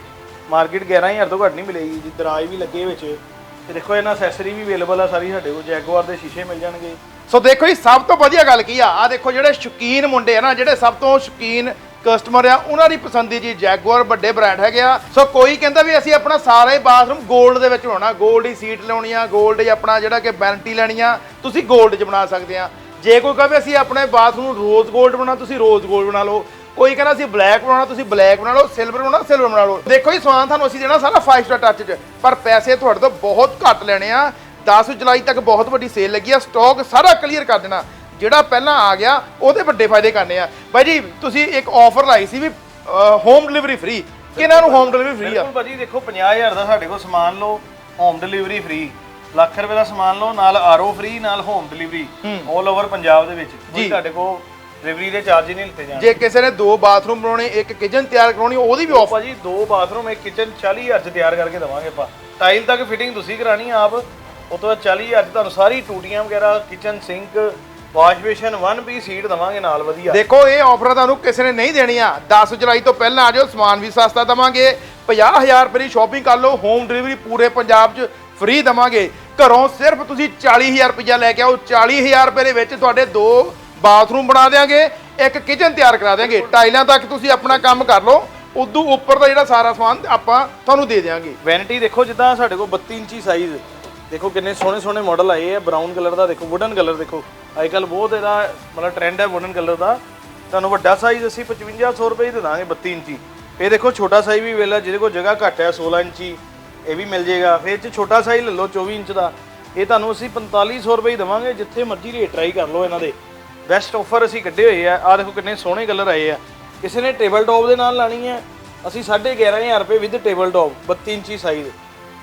ਮਾਰਕੀਟ 11000 ਤੋਂ ਘੱਟ ਨਹੀਂ ਮਿਲੇਗੀ, ਜੀ ਦਰਾਜ ਵੀ ਲੱਗੇ ਵਿੱਚ। ਤੇ ਦੇਖੋ, ਇਹਨਾਂ ਅਸੈਸਰੀ ਵੀ ਅਵੇਲੇਬਲ ਆ, ਸਾਰੀ ਸਾਡੇ ਕੋਲ। ਜੈਗੁਆਰ ਦੇ ਸ਼ੀਸ਼ੇ ਮਿਲ ਜਾਣਗੇ। ਸੋ ਦੇਖੋ ਜੀ, ਸਭ ਤੋਂ ਵਧੀਆ ਗੱਲ ਕੀ ਆ? ਆ ਦੇਖੋ ਜਿਹੜੇ ਸ਼ੌਕੀਨ ਮੁੰਡੇ ਆ ਨਾ, ਜਿਹੜੇ ਸਭ ਤੋਂ ਸ਼ੌਕੀਨ ਕਸਟਮਰ ਆ, ਉਹਨਾਂ ਦੀ ਪਸੰਦੀ ਦੀ ਜੀ ਜੈਗੁਆਰ ਵੱਡੇ ਬ੍ਰਾਂਡ ਹੈਗੇ ਆ। ਸੋ ਕੋਈ ਕਹਿੰਦਾ ਵੀ ਅਸੀਂ ਆਪਣਾ ਸਾਰਾ ਹੀ ਬਾਥਰੂਮ ਗੋਲਡ ਦੇ ਵਿੱਚ ਹੋਣਾ ਗੋਲਡ ਦੀ ਸੀਟ ਲਾਉਣੀ ਆ ਗੋਲਡ ਹੀ ਆਪਣਾ ਜਿਹੜਾ ਕਿ ਬੈਨਟੀ ਲੈਣੀ ਆ, ਤੁਸੀਂ ਗੋਲਡ 'ਚ ਬਣਾ ਸਕਦੇ ਆ। ਜੇ ਕੋਈ ਕਹੇ ਅਸੀਂ ਆਪਣੇ ਬਾਥਰੂਮ ਰੋਜ਼ ਗੋਲਡ ਬਣਾ ਤੁਸੀਂ ਰੋਜ਼ ਗੋਲਡ ਬਣਾ ਲਓ। ਕੋਈ ਕਹਿੰਦਾ ਅਸੀਂ ਬਲੈਕ ਬਣਾਉਣਾ, ਤੁਸੀਂ ਬਲੈਕ ਬਣਾ ਲਓ। ਸਿਲਵਰ ਬਣਾਉਣਾ ਸਿਲਵਰ ਬਣਾ ਲਓ। ਦੇਖੋ ਜੀ, ਸਮਾਨ ਤੁਹਾਨੂੰ ਅਸੀਂ ਦੇਣਾ ਸਾਰਾ ਫਾਈਵ ਸਟਾਰ ਟੱਚ 'ਚ। ਪਰ ਪੈਸੇ ਤੁਹਾਡੇ ਤੋਂ ਬਹੁਤ ਘੱਟ ਲੈਣੇ ਆ। 10 ਜੁਲਾਈ ਤੱਕ ਬਹੁਤ ਵੱਡੀ ਸੇਲ ਲੱਗੀ ਆ ਸਟਾਕ ਸਾਰਾ ਕਲੀਅਰ ਕਰ ਦੇਣਾ। ਜਿਹੜਾ ਪਹਿਲਾਂ ਆ ਗਿਆ ਉਹਦੇ ਵੱਡੇ ਫਾਇਦੇ ਕਰਨੇ ਆ। ਬਾਈ ਜੀ ਤੁਸੀਂ ਇੱਕ ਆਫਰ ਲਾਈ ਸੀ ਵੀ ਹੋਮ ਡਿਲੀਵਰੀ ਫ੍ਰੀ ਕਿਹਨਾਂ ਨੂੰ ਹੋਮ ਡਿਲੀਵਰੀ ਫ੍ਰੀ ਆ? ਬਿਲਕੁਲ ਭਾਜੀ ਦੇਖੋ 50000 ਦਾ ਸਾਡੇ ਕੋਲ ਸਮਾਨ ਲਓ ਹੋਮ ਡਿਲੀਵਰੀ ਫ੍ਰੀ ਲੱਖ ਰੁਪਏ ਦਾ ਸਮਾਨ ਲਓ ਨਾਲ ਆਰਓ ਫ੍ਰੀ ਨਾਲ ਹੋਮ ਡਿਲੀਵਰੀ 올 ਓਵਰ ਪੰਜਾਬ ਦੇ ਵਿੱਚ। ਕੋਈ ਤੁਹਾਡੇ ਕੋਲ ਡਿਲੀਵਰੀ ਦੇ ਚਾਰਜ ਨਹੀਂ ਲਿੱਤੇ ਜਾਣਗੇ ਜੇ ਕਿਸੇ ਨੇ ਦੋ ਬਾਥਰੂਮ ਬਣਾਉਣੇ ਇੱਕ ਕਿਚਨ ਤਿਆਰ ਕਰਾਉਣੀ ਉਹਦੀ ਵੀ ਆਫਰ ਭਾਜੀ ਦੋ ਬਾਥਰੂਮ ਇੱਕ ਕਿਚਨ 40000 ਚ ਤਿਆਰ ਕਰਕੇ ਦਵਾਂਗੇ ਆਪਾਂ। ਟਾਈਲ ਤੱਕ ਫਿਟਿੰਗ ਤੁਸੀਂ ਕਰਾਣੀ ਆਪ। ਉਹ ਤੋਂ ਬਾਅਦ 40000 ਚ ਤੁਹਾਨੂੰ ਸਾਰੀ ਟੂਟੀਆਂ ਵਗੈਰਾ kitchen sink wash basin 1 piece seat ਦਵਾਂਗੇ ਨਾਲ ਵਧੀਆ। ਦੇਖੋ ਇਹ ਆਫਰ ਤੁਹਾਨੂੰ ਕਿਸੇ ਨੇ ਨਹੀਂ ਦੇਣੀਆਂ। 10 ਜੁਲਾਈ ਤੋਂ ਪਹਿਲਾਂ ਆ ਜਾਓ ਸਮਾਨ ਵੀ ਸਸਤਾ ਦਵਾਂਗੇ। 50000 ਰੁਪਏ ਦੀ ਸ਼ਾਪਿੰਗ ਕਰ ਲਓ ਹੋਮ ਡਿਲੀਵਰੀ ਪੂਰੇ ਪੰਜਾਬ 'ਚ ਫ੍ਰੀ ਦਵਾਂਗੇ। ਘਰੋਂ ਸਿਰਫ ਤੁਸੀਂ 40000 ਰੁਪਇਆ ਲੈ ਕੇ ਆਓ 40000 ਰੁਪਏ ਦੇ ਵਿੱਚ ਤੁਹਾਡੇ ਦੋ ਬਾਥਰੂਮ ਬਣਾ ਦੇਾਂਗੇ ਇੱਕ ਕਿਚਨ ਤਿਆਰ ਕਰਾ ਦੇਾਂਗੇ ਟਾਈਲਾਂ ਤੱਕ ਤੁਸੀਂ ਆਪਣਾ ਕੰਮ ਕਰ ਲਓ ਉਦੋਂ ਉੱਪਰ ਦਾ ਜਿਹੜਾ ਸਾਰਾ ਸਮਾਨ ਆਪਾਂ ਤੁਹਾਨੂੰ ਦੇ ਦੇਾਂਗੇ ਵੈਨਿਟੀ ਦੇਖੋ ਜਿੱਦਾਂ ਸਾਡੇ ਕੋਲ 32 ਇੰਚੀ ਸਾਈਜ਼ ਦੇਖੋ ਕਿੰਨੇ ਸੋਹਣੇ ਸੋਹਣੇ ਮਾਡਲ ਆਏ ਆ ਬਰਾਊਨ ਕਲਰ ਦਾ ਦੇਖੋ ਵੁਡਨ ਕਲਰ ਦੇਖੋ। ਅੱਜ ਕੱਲ ਬਹੁਤ ਇਹਦਾ, ਮਤਲਬ ਟ੍ਰੈਂਡ ਹੈ ਵੁਡਨ ਕਲਰ ਦਾ। ਤੁਹਾਨੂੰ ਵੱਡਾ ਸਾਈਜ਼ ਅਸੀਂ 5500 ਰੁਪਏ ਦੇ ਦਾਂਗੇ 32 ਇੰਚੀ। ਇਹ ਦੇਖੋ ਛੋਟਾ ਸਾਈਜ਼ ਵੀ ਵੇਲਾ, ਜਿਹਦੇ ਕੋਲ ਜਗ੍ਹਾ ਘੱਟ ਹੈ 16 ਇੰਚੀ, ਇਹ ਵੀ ਮਿਲ ਜੇਗਾ। ਫਿਰ 'ਚ ਛੋਟਾ ਸਾਈਜ਼ ਲੈ ਲਓ 24 ਇੰਚ ਦਾ। ਇਹ ਤੁਹਾਨੂੰ ਅਸੀਂ 4500 ਰੁਪਏ ਦੇਵਾਂਗੇ, ਜਿੱਥੇ ਮਰਜ਼ੀ ਰੇਟ ਟਰਾਈ ਕਰ ਲਓ ਇਹਨਾਂ ਦੇ। ਬੈਸਟ ਆਫਰ ਅਸੀਂ ਕੱਢੇ ਹੋਏ ਆ। ਆ ਦੇਖੋ ਕਿੰਨੇ ਸੋਹਣੇ ਕਲਰ ਆਏ ਆ। ਕਿਸੇ ਨੇ ਟੇਬਲ ਟੌਪ ਦੇ ਨਾਲ ਲਾਣੀ ਹੈ ਅਸੀਂ 11500 ਰੁਪਏ ਵਿਦ ਟੇਬਲ ਟੌਪ 32 ਇੰਚੀ ਸਾਈਜ਼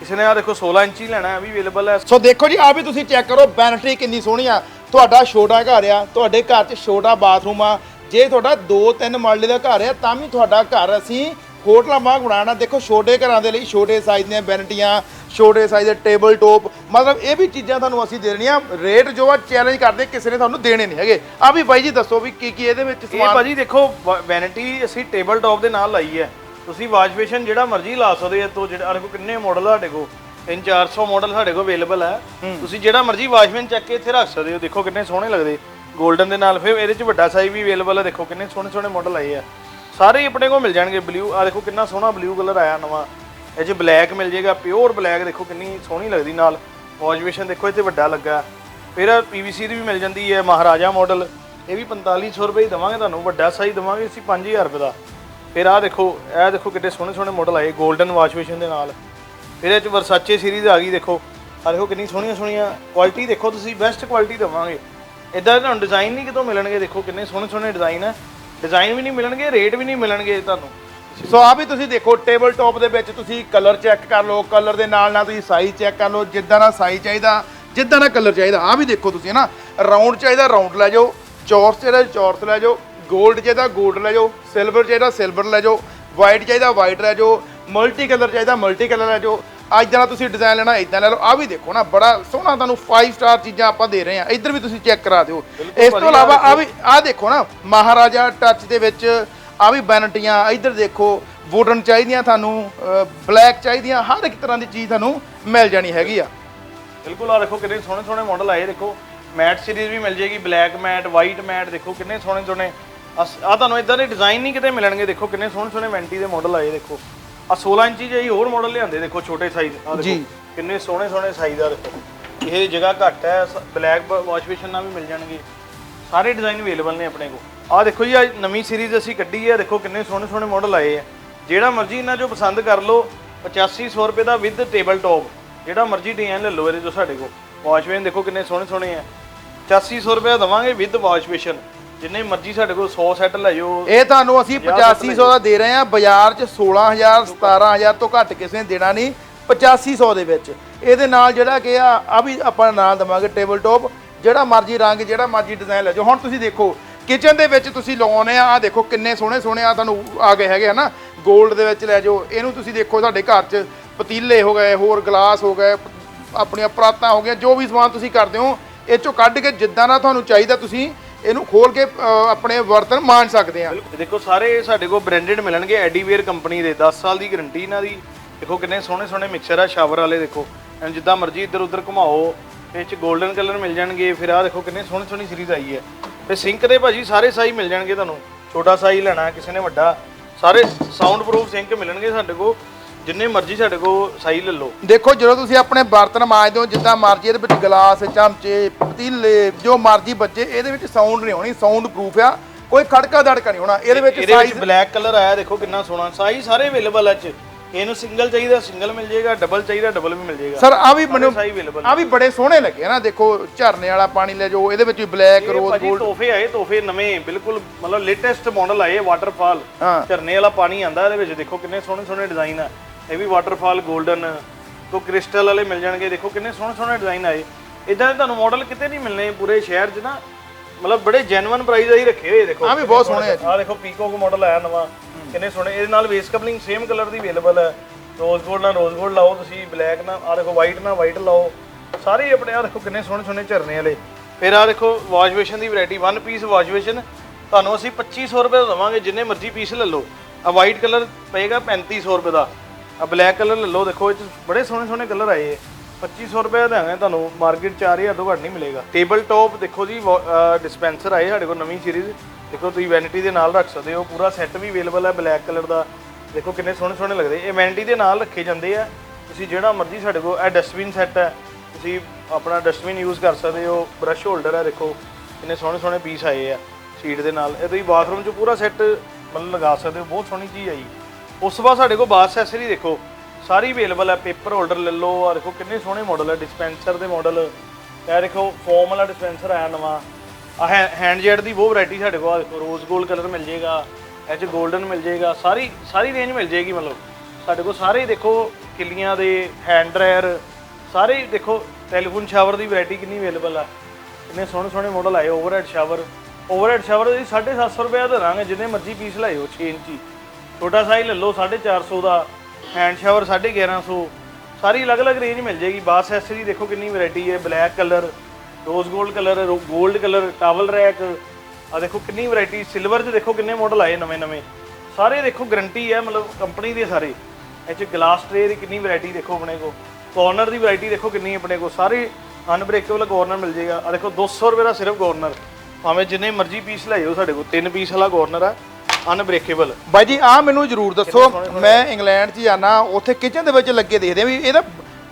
ਕਿਸੇ ਨੇ ਆ ਦੇਖੋ 16 ਇੰਚੀ ਲੈਣਾ ਹੈ ਇਹ ਵੀ ਅਵੇਲੇਬਲ ਹੈ। ਸੋ ਦੇਖੋ ਜੀ ਆ ਵੀ ਤੁਸੀਂ ਚੈੱਕ ਕਰੋ ਬੈਨਟਰੀ ਕਿੰਨੀ ਸੋਹਣੀ ਆ। ਤੁਹਾਡਾ ਛੋਟਾ ਘਰ ਆ ਤੁਹਾਡੇ ਘਰ 'ਚ ਛੋਟਾ ਬਾਥਰੂਮ ਆ। ਜੇ ਤੁਹਾਡਾ 2-3 ਮਰਲੇ ਦਾ ਘਰ ਆ ਤਾਂ ਵੀ ਤੁਹਾਡਾ ਘਰ ਅਸੀਂ ਹੋਟਲਾਂ ਵਾਂਗ ਬਣਾਉਣਾ ਦੇਖੋ ਛੋਟੇ ਘਰਾਂ ਦੇ ਲਈ ਛੋਟੇ ਸਾਈਜ਼ ਦੀਆਂ ਬੈਨਟੀਆਂ ਛੋਟੇ ਸਾਈਜ਼ ਦੇ ਟੇਬਲ ਟੋਪ ਮਤਲਬ ਇਹ ਵੀ ਚੀਜ਼ਾਂ ਤੁਹਾਨੂੰ ਅਸੀਂ ਦੇ ਦੇਣੀਆਂ। ਰੇਟ ਜੋ ਆ ਚੈਲੰਜ ਕਰਦੇ ਕਿਸੇ ਨੇ ਤੁਹਾਨੂੰ ਦੇਣੇ ਨਹੀਂ ਹੈਗੇ। ਆ ਵੀ ਬਾਈ ਜੀ ਦੱਸੋ ਵੀ ਕੀ ਕੀ ਇਹਦੇ ਵਿੱਚ ਇਹ ਸਮਾਨ ਭਾਜੀ ਦੇਖੋ ਵੈਨਿਟੀ ਅਸੀਂ ਟੇਬਲ ਟੌਪ ਦੇ ਨਾਲ ਲਾਈ ਹੈ। ਤੁਸੀਂ ਵਾਸ਼ ਬੇਸ਼ਨ ਜਿਹੜਾ ਮਰਜ਼ੀ ਲਾ ਸਕਦੇ ਹੋ ਤੋਂ ਜਿਹੜਾ ਦੇਖੋ ਕਿੰਨੇ ਮਾਡਲ ਸਾਡੇ ਕੋਲ 3-400 ਮਾਡਲ ਸਾਡੇ ਕੋਲ ਅਵੇਲੇਬਲ ਹੈ। ਤੁਸੀਂ ਜਿਹੜਾ ਮਰਜ਼ੀ ਵਾਸ਼ਮੈਨ ਚੱਕ ਕੇ ਇੱਥੇ ਰੱਖ ਸਕਦੇ ਹੋ। ਦੇਖੋ ਕਿੰਨੇ ਸੋਹਣੇ ਲੱਗਦੇ। 골ਡਨ ਦੇ ਨਾਲ ਫਿਰ ਇਹਦੇ ਚ ਵੱਡਾ ਸਾਈਜ਼ ਵੀ ਅਵੇਲੇਬਲ ਹੈ ਦੇਖੋ ਕਿੰਨੇ ਸੋਹਣੇ ਸੋਹਣੇ ਮਾਡਲ ਆਏ ਆ। ਸਾਰੇ ਆਪਣੇ ਕੋਲ ਮਿਲ ਜਾਣਗੇ ਬਲੂ ਆ ਦੇਖੋ ਕਿੰਨਾ ਸੋਹਣਾ ਬਲੂ ਕਲਰ ਆਇਆ ਨਵਾਂ। ਇਹ ਚ ਬਲੈਕ ਮਿਲ ਜਾਏਗਾ। ਪਿਓਰ ਬਲੈਕ ਦੇਖੋ ਕਿੰਨੀ ਸੋਹਣੀ ਲੱਗਦੀ ਨਾਲ। ਵਾਸ਼ ਬੇਸ਼ਨ ਦੇਖੋ ਇੱਥੇ ਵੱਡਾ ਲੱਗਾ। ਫਿਰ ਪੀਵੀਸੀ ਦੀ ਵੀ ਮਿਲ ਜਾਂਦੀ ਹੈ ਮਹਾਰਾਜਾ ਮਾਡਲ ਇਹ ਵੀ 4500 ਰੁਪਏ ਹੀ ਦਵਾਂਗੇ ਤੁਹਾਨੂੰ। ਵੱਡਾ ਸਾਈਜ਼ ਦਵਾਂਗੇ ਅਸੀਂ 5000 ਰੁਪਏ ਦਾ। ਫਿਰ ਆਹ ਦੇਖੋ, ਇਹ ਦੇਖੋ ਕਿੰਨੇ ਸੋਹਣੇ ਸੋਹਣੇ ਮਾਡਲ ਆਏ 골ਡਨ ਵਾਸ਼ ਬੇਸ਼ਨ ਦੇ ਨਾਲ। ਇਹਦੇ ਚ ਵਰਸਾਚੇ ਸੀਰੀਜ਼ ਆ ਗਈ, ਦੇਖੋ। ਆ ਦੇਖੋ ਕਿੰਨੀ ਸੋਹਣੀਆਂ ਸੋਹਣੀਆਂ ਕੁਆਲਿਟੀ ਦੇਖੋ ਤੁਸੀਂ ਬੈਸਟ ਕੁਆਲਿਟੀ ਦਵਾਂਗੇ। ਇਦਾਂ ਤੁਹਾਨੂੰ ਡਿਜ਼ਾਈਨ ਨਹੀਂ ਕਿਤੋਂ ਮਿਲਣਗੇ, ਦੇਖੋ ਕਿੰਨੇ ਸੋਹਣੇ ਸੋਹਣੇ ਡਿਜ਼ਾਈਨ ਹੈ ਡਿਜ਼ਾਈਨ ਵੀ ਨਹੀਂ ਮਿਲਣਗੇ ਰੇਟ ਵੀ ਨਹੀਂ ਮਿਲਣਗੇ ਤੁਹਾਨੂੰ। ਸੋ ਆ ਵੀ ਤੁਸੀਂ ਦੇਖੋ ਟੇਬਲ ਟੌਪ ਦੇ ਵਿੱਚ ਤੁਸੀਂ ਕਲਰ ਚੈੱਕ ਕਰ ਲਓ ਕਲਰ ਦੇ ਨਾਲ ਨਾਲ ਤੁਸੀਂ ਸਾਈਜ਼ ਚੈੱਕ ਕਰ ਲਓ, ਜਿੱਦਾਂ ਦਾ ਸਾਈਜ਼ ਚਾਹੀਦਾ, ਜਿੱਦਾਂ ਦਾ ਕਲਰ ਚਾਹੀਦਾ। ਆ ਵੀ ਦੇਖੋ ਤੁਸੀਂ ਨਾ? ਰਾਉਂਡ ਚਾਹੀਦਾ ਰਾਉਂਡ ਲੈ ਜਾਓ, ਚੌਰਸ ਚਾਹੀਦਾ ਚੌਰਸ ਲੈ ਜਾਓ। 골ਡ ਚਾਹੀਦਾ 골ਡ ਲੈ ਜਾਓ ਸਿਲਵਰ ਚਾਹੀਦਾ ਸਿਲਵਰ ਲੈ ਜਾਓ ਵਾਈਟ ਚਾਹੀਦਾ ਵਾਈਟ ਲੈ ਜਾਓ ਮਲਟੀ ਕਲਰ ਚਾਹੀਦਾ ਮਲਟੀ ਕਲਰ ਲੈ ਜਾਓ। ਅੱਜ ਦਾ ਤੁਸੀਂ ਡਿਜ਼ਾਈਨ ਲੈਣਾ ਇਦਾਂ ਲੈ ਲਓ। ਆ ਵੀ ਦੇਖੋ ਨਾ ਬੜਾ ਸੋਹਣਾ ਤੁਹਾਨੂੰ 5 ਸਟਾਰ ਚੀਜ਼ਾਂ ਆਪਾਂ ਦੇ ਰਹੇ ਹਾਂ। ਇੱਧਰ ਵੀ ਤੁਸੀਂ ਚੈੱਕ ਕਰਾ ਦਿਓ। ਇਸ ਤੋਂ ਇਲਾਵਾ ਆ ਵੀ ਆ ਦੇਖੋ ਨਾ ਮਹਾਰਾਜਾ ਟੱਚ ਦੇ ਵਿੱਚ ਆ ਵੀ ਬੈਨਟੀਆਂ ਇੱਧਰ ਦੇਖੋ ਵੁਡਨ ਚਾਹੀਦੀਆਂ ਤੁਹਾਨੂੰ ਬਲੈਕ ਚਾਹੀਦੀਆਂ ਹਰ ਇੱਕ ਤਰ੍ਹਾਂ ਦੀ ਚੀਜ਼ ਤੁਹਾਨੂੰ ਮਿਲ ਜਾਣੀ ਹੈਗੀ ਆ। ਬਿਲਕੁਲ ਆ ਦੇਖੋ ਕਿੰਨੇ ਸੋਹਣੇ ਸੋਹਣੇ ਮਾਡਲ ਆਏ। ਦੇਖੋ ਮੈਟ ਸੀਰੀਜ਼ ਵੀ ਮਿਲ ਜੇਗੀ ਬਲੈਕ ਮੈਟ ਵਾਈਟ ਮੈਟ ਦੇਖੋ ਕਿੰਨੇ ਸੋਹਣੇ ਸੋਹਣੇ ਆ ਤੁਹਾਨੂੰ ਇਦਾਂ ਦੇ ਡਿਜ਼ਾਈਨ ਨਹੀਂ ਕਿਤੇ ਮਿਲਣਗੇ ਦੇਖੋ ਕਿੰਨੇ ਸੋਹਣੇ ਸੋਹਣੇ ਵੈਂਟੀ ਦੇ ਮਾਡਲ ਆਏ ਦੇਖੋ। ਆ 16 ਇੰਚੀ ਜਿਹੀ ਹੋਰ ਮਾਡਲ ਲਿਆਂਦੇ ਦੇਖੋ ਛੋਟੇ ਸਾਈਜ਼ ਆ ਦੇਖੋ। ਕਿੰਨੇ ਸੋਹਣੇ ਸੋਹਣੇ ਸਾਈਜ਼ ਆ ਦੇਖੋ। ਇਹ ਜਗ੍ਹਾ ਘੱਟ ਹੈ ਬਲੈਕ ਵਾਸ਼ ਬੇਸ਼ਨ ਨਾਲ ਵੀ ਮਿਲ ਜਾਣਗੇ। ਸਾਰੇ ਡਿਜ਼ਾਈਨ ਅਵੇਲੇਬਲ ਨੇ ਆਪਣੇ ਕੋਲ। ਆ ਦੇਖੋ ਜੀ ਆ ਨਵੀਂ ਸੀਰੀਜ਼ ਅਸੀਂ ਕੱਢੀ ਹੈ ਦੇਖੋ ਕਿੰਨੇ ਸੋਹਣੇ ਸੋਹਣੇ ਮਾਡਲ ਆਏ ਆ। ਜਿਹੜਾ ਮਰਜ਼ੀ ਇਹਨਾਂ ਚੋਂ ਪਸੰਦ ਕਰ ਲਓ 8500 ਰੁਪਏ ਦਾ ਵਿਦ ਟੇਬਲ ਟੌਪ ਜਿਹੜਾ ਮਰਜ਼ੀ ਡਿਜ਼ਾਈਨ ਲੈ ਲਓ ਇਹਦੇ ਚੋਂ ਸਾਡੇ ਕੋਲ। ਵਾਸ਼ ਬੇਸ਼ਨ ਦੇਖੋ ਕਿੰਨੇ ਸੋਹਣੇ ਸੋਹਣੇ ਆ 8500 ਰੁਪਏ ਦਵਾਂਗੇ ਵਿਦ ਵਾਸ਼ ਬੇਸ਼ਨ ਜਿੰਨੇ ਮਰਜ਼ੀ ਸਾਡੇ ਕੋਲ 100 ਸੈੱਟ ਲੈ ਜਾਓ ਇਹ ਤੁਹਾਨੂੰ ਅਸੀਂ 8500 ਦਾ ਦੇ ਰਹੇ ਹਾਂ ਬਾਜ਼ਾਰ 'ਚ 16000 17000 ਤੋਂ ਘੱਟ ਕਿਸੇ ਨੇ ਦੇਣਾ ਨਹੀਂ 8500 ਦੇ ਵਿੱਚ। ਇਹਦੇ ਨਾਲ ਜਿਹੜਾ ਕਿ ਆ ਆ ਵੀ ਆਪਾਂ ਨਾਲ ਦਵਾਂਗੇ ਟੇਬਲ ਟੌਪ ਜਿਹੜਾ ਮਰਜ਼ੀ ਰੰਗ ਜਿਹੜਾ ਮਰਜ਼ੀ ਡਿਜ਼ਾਈਨ ਲੈ ਜਾਓ। ਹੁਣ ਤੁਸੀਂ ਦੇਖੋ ਕਿਚਨ ਦੇ ਵਿੱਚ ਤੁਸੀਂ ਲਾਉਣੇ ਆ ਆ ਦੇਖੋ ਕਿੰਨੇ ਸੋਹਣੇ ਸੋਹਣੇ ਆ ਤੁਹਾਨੂੰ ਆ ਗਏ ਹੈਗੇ ਹਨਾ 골ਡ ਦੇ ਵਿੱਚ ਲੈ ਜਾਓ। ਇਹਨੂੰ ਤੁਸੀਂ ਦੇਖੋ ਸਾਡੇ ਘਰ 'ਚ ਪਤੀਲੇ ਹੋ ਗਏ ਹੋਰ ਗਲਾਸ ਹੋ ਗਏ ਆਪਣੀਆਂ ਪਰਾਤਾਂ ਹੋ ਗਈਆਂ ਜੋ ਵੀ ਸਮਾਨ ਤੁਸੀਂ ਕਰਦੇ ਹੋ ਇਹ ਚੋਂ ਕੱਢ ਕੇ ਜਿੱਦਾਂ ਦਾ ਤੁਹਾਨੂੰ ਚਾਹੀਦਾ ਤੁਸੀਂ ਇਹਨੂੰ ਖੋਲ ਕੇ ਅ, ਆਪਣੇ ਬਰਤਨ ਮਾਣ ਸਕਦੇ ਆ ਦੇਖੋ ਸਾਰੇ ਸਾਡੇ ਕੋਲ ਬ੍ਰਾਂਡਡ ਮਿਲਣਗੇ ਐਡੀਵੇਅਰ ਕੰਪਨੀ ਦੇ 10 ਸਾਲ ਦੀ ਗਾਰੰਟੀ ਇਹਨਾਂ ਦੀ। ਦੇਖੋ ਕਿੰਨੇ ਸੋਹਣੇ ਸੋਹਣੇ ਮਿਕਸਰ ਆ ਸ਼ਾਵਰ ਵਾਲੇ ਦੇਖੋ। ਐਨ ਜਿੱਦਾਂ ਮਰਜ਼ੀ ਇੱਧਰ ਉੱਧਰ ਘੁਮਾਓ ਇਹ ਚ 골ਡਨ ਕਲਰ ਮਿਲ ਜਾਣਗੇ। ਫਿਰ ਆਹ ਦੇਖੋ ਕਿੰਨੇ ਸੋਹਣੀ ਸੋਹਣੀ ਸੀਰੀਜ਼ ਆਈ ਹੈ। ਤੇ ਸਿੰਕ ਦੇ ਭਾਜੀ ਸਾਰੇ ਸਾਈਜ਼ ਮਿਲ ਜਾਣਗੇ ਤੁਹਾਨੂੰ। ਛੋਟਾ ਸਾਈਜ਼ ਲੈਣਾ ਕਿਸੇ ਨੇ ਵੱਡਾ। ਸਾਰੇ ਸਾਊਂਡ ਪ੍ਰੂਫ ਸਿੰਕ ਮਿਲਣਗੇ ਸਾਡੇ ਕੋਲ। ਜਿੰਨੇ ਮਰਜ਼ੀ ਸਾਡੇ ਕੋਲ ਸਾਈਜ਼ ਲੈ ਲਓ। ਦੇਖੋ ਜਦੋਂ ਤੁਸੀਂ ਆਪਣੇ ਬਰਤਨ ਮਾਂਜਦੇ ਹੋ ਜਿੱਦਾਂ ਮਰਜ਼ੀ ਇਹਦੇ ਵਿੱਚ ਗਲਾਸ ਚਮਚੇ ਪਤੀਲੇ ਜੋ ਮਰਜ਼ੀ ਬੱਚੇ ਇਹਦੇ ਵਿੱਚ ਸਾਊਂਡ ਨਹੀਂ ਹੋਣੀ ਸਾਊਂਡ ਪ੍ਰੂਫ ਆ। ਕੋਈ ਖੜਕਾ ਦੜਕਾ ਨਹੀਂ ਹੋਣਾ ਇਹਦੇ ਵਿੱਚ ਇਹਦੇ ਵਿੱਚ ਸਾਈਜ਼ ਬਲੈਕ ਕਲਰ ਆਇਆ ਦੇਖੋ ਕਿੰਨਾ ਸੋਹਣਾ। ਸਾਈਜ਼ ਸਾਰੇ ਅਵੇਲੇਬਲ ਚ। ਇਹਨੂੰ ਸਿੰਗਲ ਚਾਹੀਦਾ ਸਿੰਗਲ ਮਿਲ ਜਾਏਗਾ ਡਬਲ ਚਾਹੀਦਾ ਡਬਲ ਵੀ ਮਿਲ ਜਾਏਗਾ। ਸਰ ਆ ਵੀ ਮੈਨੂੰ ਅਵੇਲੇਬਲ ਆ। ਵੀ ਬੜੇ ਸੋਹਣੇ ਲੱਗੇ ਨਾ ਦੇਖੋ ਝਰਨੇ ਵਾਲਾ ਪਾਣੀ ਲੈ ਜਾਓ ਇਹਦੇ ਵਿੱਚ ਵੀ ਬਲੈਕ ਰੋਜ਼ ਭਾਜੀ ਤੋਹਫੇ ਆਏ ਤੋਹਫੇ ਨਵੇਂ ਬਿਲਕੁਲ ਮਤਲਬ ਲੇਟੈਸਟ ਮਾਡਲ ਆਏ ਵਾਟਰਫਾਲ ਹਾਂ। ਝਰਨੇ ਵਾਲਾ ਪਾਣੀ ਆਂਦਾ ਇਹਦੇ ਵਿੱਚ ਦੇਖੋ ਕਿੰਨੇ ਸੋਹਣੇ ਸੋਹਣੇ ਡਿਜ਼ਾਈਨ ਆ। ਇਹ ਵੀ ਵਾਟਰਫਾਲ 골ਡਨ ਤੋਂ ਕ੍ਰਿਸਟਲ ਵਾਲੇ ਮਿਲ ਜਾਣਗੇ। ਦੇਖੋ ਕਿੰਨੇ ਸੋਹਣੇ ਸੋਹਣੇ ਡਿਜ਼ਾਈਨ ਆਏ। ਇਦਾਂ ਦੇ ਤੁਹਾਨੂੰ ਮਾਡਲ ਕਿਤੇ ਨਹੀਂ ਮਿਲਣੇ ਪੂਰੇ ਸ਼ਹਿਰ 'ਚ ਨਾ। ਮਤਲਬ ਬੜੇ ਜੈਨੂਇਨ ਪ੍ਰਾਈਸ ਆਹੀ ਰੱਖੇ ਹੋਏ ਦੇਖੋ। ਆ ਵੀ ਬਹੁਤ ਸੋਹਣੇ ਆ ਦੇਖੋ ਪੀਕੋਕ ਮਾਡਲ ਆਇਆ ਨਵਾਂ। ਕਿੰਨੇ ਸੋਹਣੇ। ਇਹਦੇ ਨਾਲ ਵੇਸ ਕਪਲਿੰਗ ਸੇਮ ਕਲਰ ਦੀ ਅਵੇਲੇਬਲ ਹੈ। ਰੋਜ਼ ਗੋਲਡ ਨਾਲ ਰੋਜ਼ ਗੋਲਡ ਲਾਓ ਤੁਸੀਂ ਬਲੈਕ ਨਾਲ ਆ ਦੇਖੋ ਵਾਈਟ ਨਾਲ ਵਾਈਟ ਲਾਓ। ਸਾਰੇ ਆਪਣੇ ਆ ਦੇਖੋ ਕਿੰਨੇ ਸੋਹਣੇ ਸੋਹਣੇ ਝਰਨੇ ਵਾਲੇ। ਫਿਰ ਆ ਦੇਖੋ ਵਾਸ਼ ਬੇਸ਼ਨ ਦੀ variety one piece wash basin ਤੁਹਾਨੂੰ ਅਸੀਂ 2500 ਰੁਪਏ ਦਾ ਦਵਾਂਗੇ ਜਿੰਨੇ ਮਰਜ਼ੀ ਪੀਸ ਲੈ ਲਓ। ਆ ਵਾਈਟ ਕਲਰ ਪਏਗਾ 3500 ਰੁਪਏ ਦਾ। ਆ ਬਲੈਕ ਕਲਰ ਲੈ ਲਓ, ਦੇਖੋ ਇਹ 'ਚ ਬੜੇ ਸੋਹਣੇ ਸੋਹਣੇ ਕਲਰ ਆਏ ਹੈ 2500 ਰੁਪਏ ਦਾ ਦੇਵਾਂਗੇ ਤੁਹਾਨੂੰ ਮਾਰਕੀਟ 4000 ਤੋਂ ਘੱਟ ਨਹੀਂ ਮਿਲੇਗਾ। ਟੇਬਲ ਟੌਪ ਦੇਖੋ ਜੀ ਡਿਸਪੈਂਸਰ ਆਏ ਸਾਡੇ ਕੋਲ ਨਵੀਂ ਸੀਰੀਜ਼ ਦੇਖੋ ਤੁਸੀਂ ਵੈਨਿਟੀ ਦੇ ਨਾਲ ਰੱਖ ਸਕਦੇ ਹੋ, ਪੂਰਾ ਸੈੱਟ ਵੀ ਅਵੇਲੇਬਲ ਹੈ ਬਲੈਕ ਕਲਰ ਦਾ। ਦੇਖੋ ਕਿੰਨੇ ਸੋਹਣੇ ਸੋਹਣੇ ਲੱਗਦੇ। ਇਹ ਵੈਨਿਟੀ ਦੇ ਨਾਲ ਰੱਖੇ ਜਾਂਦੇ ਆ। ਤੁਸੀਂ ਜਿਹੜਾ ਮਰਜ਼ੀ ਸਾਡੇ ਕੋਲ, ਇਹ ਡਸਟਬਿਨ ਸੈੱਟ ਹੈ ਤੁਸੀਂ ਆਪਣਾ ਡਸਟਬਿਨ ਯੂਜ਼ ਕਰ ਸਕਦੇ ਹੋ। ਬ੍ਰਸ਼ ਹੋਲਡਰ ਹੈ ਦੇਖੋ ਕਿੰਨੇ ਸੋਹਣੇ ਸੋਹਣੇ ਪੀਸ ਆਏ ਆ। ਸ਼ੀਟ ਦੇ ਨਾਲ। ਇਹ ਤੁਸੀਂ ਬਾਥਰੂਮ 'ਚ ਪੂਰਾ ਸੈੱਟ ਮਤਲਬ ਲਗਾ ਸਕਦੇ ਹੋ। ਬਹੁਤ ਸੋਹਣੀ ਚੀਜ਼ ਆਈ। ਉਸ ਤੋਂ ਬਾਅਦ ਸਾਡੇ ਕੋਲ ਬਾਥ ਐਕਸੈਸਰੀ ਦੇਖੋ। ਸਾਰੀ ਅਵੇਲੇਬਲ ਹੈ ਪੇਪਰ ਹੋਲਡਰ ਲੈ ਲਓ ਆ ਦੇਖੋ ਕਿੰਨੇ ਸੋਹਣੇ ਮਾਡਲ ਹੈ ਡਿਸਪੈਂਸਰ ਦੇ ਮਾਡਲ ਇਹ ਦੇਖੋ ਫੋਮ ਵਾਲਾ ਡਿਸਪੈਂਸਰ ਆਇਆ ਨਵਾਂ। ਆ ਹੈਂਡ ਜੈਟ ਦੀ ਬਹੁਤ ਵੈਰਾਈਟੀ ਸਾਡੇ ਕੋਲ, ਆਹ ਦੇਖੋ ਰੋਜ਼ 골ਡ ਕਲਰ ਮਿਲ ਜਾਏਗਾ, ਇਹ 'ਚ 골ਡਨ ਮਿਲ ਜਾਏਗਾ, ਸਾਰੀ ਸਾਰੀ ਰੇਂਜ ਮਿਲ ਜਾਏਗੀ ਮਤਲਬ। ਸਾਡੇ ਕੋਲ ਸਾਰੇ ਦੇਖੋ, ਕਿੱਲੀਆਂ ਦੇ ਹੈਂਡ ਡਰਾਇਰ ਸਾਰੇ ਦੇਖੋ ਟੈਲੀਫੋਨ ਸ਼ਾਵਰ ਦੀ ਵੈਰਾਈਟੀ ਕਿੰਨੀ ਅਵੇਲੇਬਲ ਆ। ਕਿੰਨੇ ਸੋਹਣੇ ਸੋਹਣੇ ਮਾਡਲ ਆਏ ਓਵਰਹੈਡ ਸ਼ਾਵਰ ਓਵਰਹੈਡ ਸ਼ਾਵਰ ਦੀ 750 ਰੁਪਏ ਦਾ ਦਾਂਗੇ ਜਿੰਨੇ ਮਰਜ਼ੀ ਪੀਸ ਲਾਇਓ 6 ਇੰਚੀ। ਛੋਟਾ ਸਾਈਜ਼ ਲੈ ਲਓ 450 ਦਾ ਹੈਂਡ ਸ਼ਾਵਰ 1150 ਸਾਰੀ ਅਲੱਗ-ਅਲੱਗ ਰੇਂਜ ਮਿਲ ਜਾਏਗੀ। ਬਾਸ ਐਕਸੈਸਰੀ ਦੇਖੋ ਕਿੰਨੀ ਵੈਰਾਈਟੀ ਹੈ। ਬਲੈਕ ਕਲਰ ਰੋਜ਼ 골ਡ ਕਲਰ 골ਡ ਕਲਰ ਟਾਵਲ ਰੈਕ ਆ ਦੇਖੋ ਕਿੰਨੀ ਵੈਰਾਈਟੀ ਸਿਲਵਰ 'ਚ ਦੇਖੋ ਕਿੰਨੇ ਮਾਡਲ ਆਏ ਨਵੇਂ-ਨਵੇਂ ਸਾਰੇ ਦੇਖੋ ਗਰੰਟੀ ਹੈ, ਮਤਲਬ ਕੰਪਨੀ ਦੇ ਸਾਰੇ। ਇਹ 'ਚ ਗਲਾਸ ਟਰੇ ਦੀ ਕਿੰਨੀ ਵੈਰਾਈਟੀ ਦੇਖੋ ਆਪਣੇ ਕੋ ਕਾਰਨਰ ਦੀ ਵੈਰਾਈਟੀ ਦੇਖੋ ਕਿੰਨੀ ਆਪਣੇ ਕੋ ਸਾਰੇ ਅਨਬ੍ਰੇਕੇਬਲ ਕਾਰਨਰ ਮਿਲ ਜਾਏਗਾ। ਆ ਦੇਖੋ 200 ਰੁਪਏ ਦਾ ਸਿਰਫ ਕਾਰਨਰ ਭਾਵੇਂ ਜਿੰਨੇ ਮਰਜ਼ੀ ਪੀਸ ਲੈ ਜਾਓ ਸਾਡੇ ਕੋਲ, ਤਿੰਨ ਪੀਸ ਵਾਲਾ ਕਾਰਨਰ ਆ। ਅਨਬ੍ਰੇਕੇਬਲ ਬਾਈ ਜੀ ਆ ਮੈਨੂੰ ਜ਼ਰੂਰ ਦੱਸੋ ਮੈਂ ਇੰਗਲੈਂਡ 'ਚ ਜਾਣਾ ਉੱਥੇ ਕਿਚਨ ਦੇ ਵਿੱਚ ਲੱਗੇ ਦੇਖਦੇ ਆ ਵੀ ਇਹਦਾ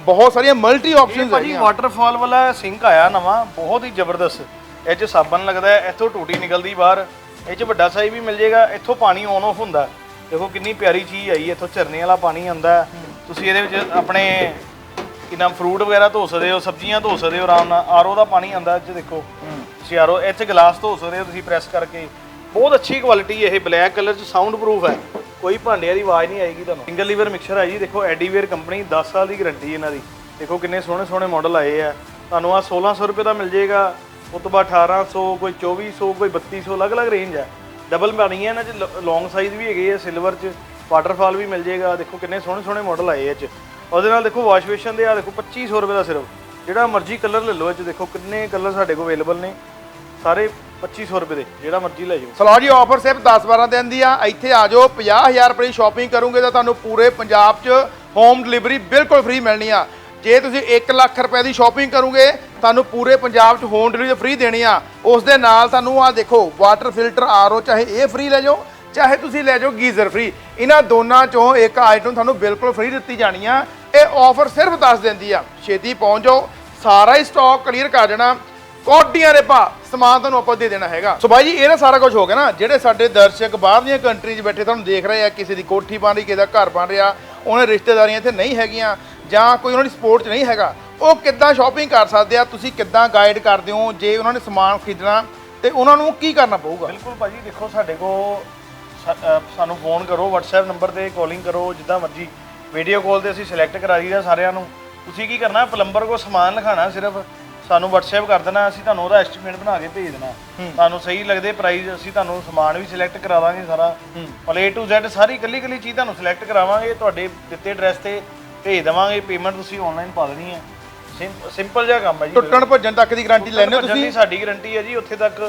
ਬਹੁਤ ਸਾਰੀਆਂ ਮਲਟੀ ਆਪਸ਼ਨਸ ਭਾਜੀ ਹੈਗੀਆਂ। ਵਾਟਰਫਾਲ ਵਾਲਾ ਸਿੰਕ ਆਇਆ ਨਵਾਂ ਬਹੁਤ ਹੀ ਜ਼ਬਰਦਸਤ। ਇਹ 'ਚ ਸਾਬਣ ਲੱਗਦਾ ਇੱਥੋਂ ਟੂਟੀ ਨਿਕਲਦੀ ਬਾਹਰ। ਇਹ 'ਚ ਵੱਡਾ ਸਾਈਜ਼ ਵੀ ਮਿਲ ਜਾਏਗਾ ਇੱਥੋਂ ਪਾਣੀ ਔਨ ਆਫ ਹੁੰਦਾ। ਦੇਖੋ ਕਿੰਨੀ ਪਿਆਰੀ ਚੀਜ਼ ਆਈ ਇੱਥੋਂ ਝਰਨੇ ਵਾਲਾ ਪਾਣੀ ਆਉਂਦਾ। ਹੈ। ਤੁਸੀਂ ਇਹਦੇ ਵਿੱਚ ਆਪਣੇ ਕੀ ਨਾਮ ਫਰੂਟ ਵਗੈਰਾ ਧੋ ਸਕਦੇ ਹੋ ਸਬਜ਼ੀਆਂ ਧੋ ਸਕਦੇ ਹੋ ਆਰਾਮ ਨਾਲ ਆਰਓ ਦਾ ਪਾਣੀ ਆਉਂਦਾ ਇਹ 'ਚ ਦੇਖੋ। ਤੁਸੀਂ ਆਰਓ 'ਚ ਗਲਾਸ ਧੋ ਸਕਦੇ ਹੋ ਤੁਸੀਂ ਪ੍ਰੈਸ ਕਰਕੇ। ਬਹੁਤ ਅੱਛੀ ਕੁਆਲਿਟੀ ਹੈ ਇਹ ਬਲੈਕ ਕਲਰ ਚ ਸਾਊਂਡ ਪ੍ਰੂਫ ਹੈ। ਕੋਈ ਭਾਂਡਿਆਂ ਦੀ ਆਵਾਜ਼ ਨਹੀਂ ਆਏਗੀ ਤੁਹਾਨੂੰ। ਸਿੰਗਲ ਲੀਵਰ ਮਿਕਸਰ ਹੈ ਜੀ, ਦੇਖੋ ਐਡੀਵੇਅਰ ਕੰਪਨੀ 10 ਸਾਲ ਦੀ ਗਾਰੰਟੀ ਇਹਨਾਂ ਦੀ। ਦੇਖੋ ਕਿੰਨੇ ਸੋਹਣੇ ਸੋਹਣੇ ਮਾਡਲ ਆਏ ਆ। ਤੁਹਾਨੂੰ ਆ 1600 ਰੁਪਏ ਦਾ ਮਿਲ ਜਾਏਗਾ। ਉਸ ਤੋਂ ਬਾਅਦ 1800 ਕੋਈ 2400 ਕੋਈ 3200 ਅਲੱਗ-ਅਲੱਗ ਰੇਂਜ ਹੈ ਡਬਲ ਬਣੀ ਹੈ ਇਹਨਾਂ ਚ ਲੌਂਗ ਸਾਈਜ਼ ਵੀ ਹੈਗੇ ਆ ਸਿਲਵਰ ਚ। ਵਾਟਰਫਾਲ ਵੀ ਮਿਲ ਜਾਏਗਾ। ਦੇਖੋ ਕਿੰਨੇ ਸੋਹਣੇ ਸੋਹਣੇ ਮਾਡਲ ਆਏ ਇਹ ਚ। ਉਹਦੇ ਨਾਲ ਦੇਖੋ ਵਾਸ਼ ਬੇਸ਼ਨ ਦੇ ਆ, ਦੇਖੋ 2500 ਰੁਪਏ ਦਾ ਸਿਰਫ। ਜਿਹੜਾ ਮਰਜ਼ੀ ਕਲਰ ਲੈ ਲਓ ਇਹ ਚ, ਦੇਖੋ ਕਿੰਨੇ ਕਲਰ ਸਾਡੇ ਕੋਲ ਅਵੇਲੇਬਲ ਨੇ। ਸਾਰੇ 2500 ਰੁਪਏ ਦੇ, ਜਿਹੜਾ ਮਰਜ਼ੀ ਲੈ ਜਾਓ। ਸਲੋ ਜੀ ਆਫਰ ਸਿਰਫ 10-12 ਦਿਨ ਦੀ ਆ। ਇੱਥੇ ਆ ਜਾਓ 50000 ਰੁਪਏ ਦੀ ਸ਼ਾਪਿੰਗ ਕਰੋਗੇ ਤਾਂ ਤੁਹਾਨੂੰ ਪੂਰੇ ਪੰਜਾਬ 'ਚ ਹੋਮ ਡਿਲੀਵਰੀ ਬਿਲਕੁਲ ਫ੍ਰੀ ਮਿਲਣੀ ਆ। ਜੇ ਤੁਸੀਂ 1 ਲੱਖ ਰੁਪਏ ਦੀ ਸ਼ਾਪਿੰਗ ਕਰੋਗੇ, ਤੁਹਾਨੂੰ ਪੂਰੇ ਪੰਜਾਬ 'ਚ ਹੋਮ ਡਿਲੀਵਰੀ ਫ੍ਰੀ ਦੇਣੀ ਆ। ਉਸ ਦੇ ਨਾਲ ਤੁਹਾਨੂੰ ਆ ਦੇਖੋ ਵਾਟਰ ਫਿਲਟਰ ਆਰਓ ਚਾਹੇ ਇਹ ਫ੍ਰੀ ਲੈ ਜਾਓ, ਚਾਹੇ ਤੁਸੀਂ ਲੈ ਜਾਓ ਗੀਜ਼ਰ ਫ੍ਰੀ ਇਹਨਾਂ ਦੋਨਾਂ ਚੋਂ ਇੱਕ ਆਈਟਮ ਤੁਹਾਨੂੰ ਬਿਲਕੁਲ ਫ੍ਰੀ ਦਿੱਤੀ ਜਾਣੀ ਆ। ਇਹ ਆਫਰ ਸਿਰਫ 10 ਦਿਨ ਦੀ ਆ। ਛੇਤੀ ਪਹੁੰਚ ਜਾਓ, ਸਾਰਾ ਹੀ ਸਟਾਕ ਕਲੀਅਰ ਕਰ ਦੇਣਾ। ਕੋਟੀਆਂ ਦੇ ਭਾ, ਸਮਾਨ ਤੁਹਾਨੂੰ ਆਪਾਂ ਦੇ ਦੇਣਾ ਹੈਗਾ। ਸੋ ਬਾਈ ਜੀ, ਇਹ ਨਾ ਸਾਰਾ ਕੁਝ ਹੋ ਗਿਆ ਨਾ, ਜਿਹੜੇ ਸਾਡੇ ਦਰਸ਼ਕ ਬਾਹਰ ਦੀਆਂ ਕੰਟਰੀ 'ਚ ਬੈਠੇ ਤੁਹਾਨੂੰ ਦੇਖ ਰਹੇ ਆ, ਕਿਸੇ ਦੀ ਕੋਠੀ ਬਣ ਰਹੀ, ਕਿਸੇ ਦਾ ਘਰ ਬਣ ਰਿਹਾ, ਉਹਨਾਂ ਦੀ ਰਿਸ਼ਤੇਦਾਰੀਆਂ ਇੱਥੇ ਨਹੀਂ ਹੈਗੀਆਂ, ਜਾਂ ਕੋਈ ਉਹਨਾਂ ਦੀ ਸਪੋਰਟ 'ਚ ਨਹੀਂ ਹੈਗਾ, ਉਹ ਕਿੱਦਾਂ ਸ਼ਾਪਿੰਗ ਕਰ ਸਕਦੇ ਆ, ਤੁਸੀਂ ਕਿੱਦਾਂ ਗਾਈਡ ਕਰਦੇ ਹੋ, ਜੇ ਉਹਨਾਂ ਨੇ ਸਮਾਨ ਖਰੀਦਣਾ, ਤੇ ਉਹਨਾਂ ਨੂੰ ਕੀ ਕਰਨਾ ਪਊਗਾ? ਬਿਲਕੁਲ ਭਾਜੀ, ਦੇਖੋ ਸਾਡੇ ਕੋ ਸਾਨੂੰ ਫੋਨ ਕਰੋ, WhatsApp ਨੰਬਰ ਤੇ ਕਾਲਿੰਗ ਕਰੋ, ਜਿੱਦਾਂ ਮਰਜ਼ੀ। ਵੀਡੀਓ ਕਾਲ ਤੇ ਅਸੀਂ ਸਿਲੈਕਟ ਕਰਾ ਦਈਦਾ ਸਾਰਿਆਂ ਨੂੰ। ਤੁਸੀਂ ਕੀ ਕਰਨਾ, ਪਲੰਬਰ ਕੋ ਸਮਾਨ ਲਿਖਾਣਾ ਸਿਰਫ ਸਾਨੂੰ WhatsApp ਕਰ ਦੇਣਾ ਅਸੀਂ ਤੁਹਾਨੂੰ ਉਹਦਾ ਐਸਟੀਮੇਟ ਬਣਾ ਕੇ ਭੇਜ ਦੇਣਾ। ਤੁਹਾਨੂੰ ਸਹੀ ਲੱਗਦੇ ਪ੍ਰਾਈਸ ਅਸੀਂ ਤੁਹਾਨੂੰ ਸਮਾਨ ਵੀ ਸਿਲੈਕਟ ਕਰਾ ਦਾਂਗੇ ਸਾਰਾ ਮਤਲਬ A to Z ਸਾਰੀ ਕੱਲੀ ਕੱਲੀ ਚੀਜ਼ ਤੁਹਾਨੂੰ ਸਿਲੈਕਟ ਕਰਾਵਾਂਗੇ ਤੁਹਾਡੇ ਦਿੱਤੇ ਐਡਰੈਸ ਤੇ ਭੇਜ ਦੇਵਾਂਗੇ ਪੇਮੈਂਟ ਤੁਸੀਂ ਆਨਲਾਈਨ ਪਾ ਦੇਣੀ ਹੈ। ਸਿੰਪਲ ਜਿਹਾ ਕੰਮ ਹੈ ਜੀ। ਟੁੱਟਣ ਭੱਜਣ ਤੱਕ ਦੀ ਗਾਰੰਟੀ ਲੈਣੇ ਹੋ ਤੁਸੀਂ? ਸਾਡੀ ਗਾਰੰਟੀ ਹੈ ਜੀ ਉੱਥੇ ਤੱਕ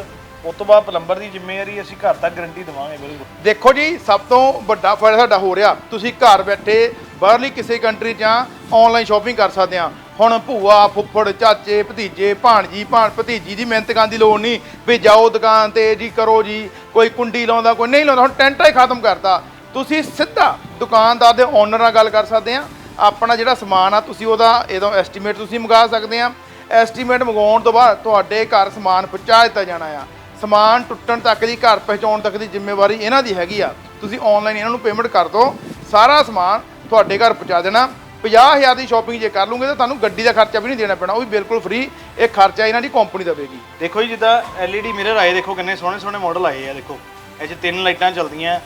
ਉਸ ਤੋਂ ਬਾਅਦ ਪਲੰਬਰ ਦੀ ਜ਼ਿੰਮੇਵਾਰੀ ਅਸੀਂ ਘਰ ਤੱਕ ਗਾਰੰਟੀ ਦੇਵਾਂਗੇ ਬਿਲਕੁਲ। ਦੇਖੋ ਜੀ ਸਭ ਤੋਂ ਵੱਡਾ ਫਾਇਦਾ ਸਾਡਾ ਹੋ ਰਿਹਾ। ਤੁਸੀਂ ਘਰ ਬੈਠੇ ਬਾਹਰਲੀ ਕਿਸੇ ਕੰਟਰੀ ਜਾਂ ਆਨਲਾਈਨ ਸ਼ਾਪਿੰਗ ਕਰ ਸਕਦੇ ਆ ਹੁਣ ਭੂਆ ਫੁੱਫੜ, ਚਾਚੇ, ਭਤੀਜੇ, ਭਾਣਜੀ, ਭਾਣ ਭਤੀਜੀ ਦੀ ਮਿਹਨਤ ਕਰਨ ਦੀ ਲੋੜ ਨਹੀਂ ਵੀ ਜਾਓ ਦੁਕਾਨ ਤੇ ਜੀ ਕਰੋ ਜੀ, ਕੋਈ ਕੁੰਡੀ ਲਾਉਂਦਾ, ਕੋਈ ਨਹੀਂ ਲਾਉਂਦਾ, ਹੁਣ ਟੈਂਟਾ ਹੀ ਖਤਮ ਕਰਤਾ। ਤੁਸੀਂ ਸਿੱਧਾ ਦੁਕਾਨਦਾਰ ਦੇ ਓਨਰ ਨਾਲ ਗੱਲ ਕਰ ਸਕਦੇ ਆ। ਆਪਣਾ ਜਿਹੜਾ ਸਮਾਨ ਆ, ਤੁਸੀਂ ਉਹਦਾ ਇਹਦਾ ਐਸਟੀਮੇਟ ਤੁਸੀਂ ਮੰਗਾ ਸਕਦੇ ਆ। ਐਸਟੀਮੇਟ ਮੰਗਾਉਣ ਤੋਂ ਬਾਅਦ ਤੁਹਾਡੇ ਘਰ ਸਮਾਨ ਪਹੁੰਚਾ ਦਿੱਤਾ ਜਾਣਾ ਆ। ਸਮਾਨ ਟੁੱਟਣ ਤੱਕ ਦੀ, ਘਰ ਪਹੁੰਚਾਉਣ ਤੱਕ ਦੀ ਜ਼ਿੰਮੇਵਾਰੀ ਇਹਨਾਂ ਦੀ ਹੈਗੀ ਆ। ਤੁਸੀਂ ਆਨਲਾਈਨ ਇਹਨਾਂ ਨੂੰ ਪੇਮੈਂਟ ਕਰ ਦਿਓ ਸਾਰਾ ਸਮਾਨ ਤੁਹਾਡੇ ਘਰ ਪਹੁੰਚਾ ਦੇਣਾ। 50000 ਦੀ ਸ਼ਾਪਿੰਗ ਜੇ ਕਰ ਲੂਗੇ ਤਾਂ ਤੁਹਾਨੂੰ ਗੱਡੀ ਦਾ ਖਰਚਾ ਵੀ ਨਹੀਂ ਦੇਣਾ ਪੈਣਾ, ਉਹ ਵੀ ਬਿਲਕੁਲ ਫ੍ਰੀ ਇਹ ਖਰਚਾ ਇਹਨਾਂ ਦੀ ਕੰਪਨੀ ਦੇਵੇਗੀ। ਦੇਖੋ ਜੀ, ਜਿੱਦਾਂ LED ਮਿਰਰ ਆਏ, ਦੇਖੋ ਕਿੰਨੇ ਸੋਹਣੇ ਸੋਹਣੇ ਮਾਡਲ ਆਏ ਆ, ਦੇਖੋ। ਇਹ 'ਚ ਤਿੰਨ ਲਾਈਟਾਂ ਚੱਲਦੀਆਂ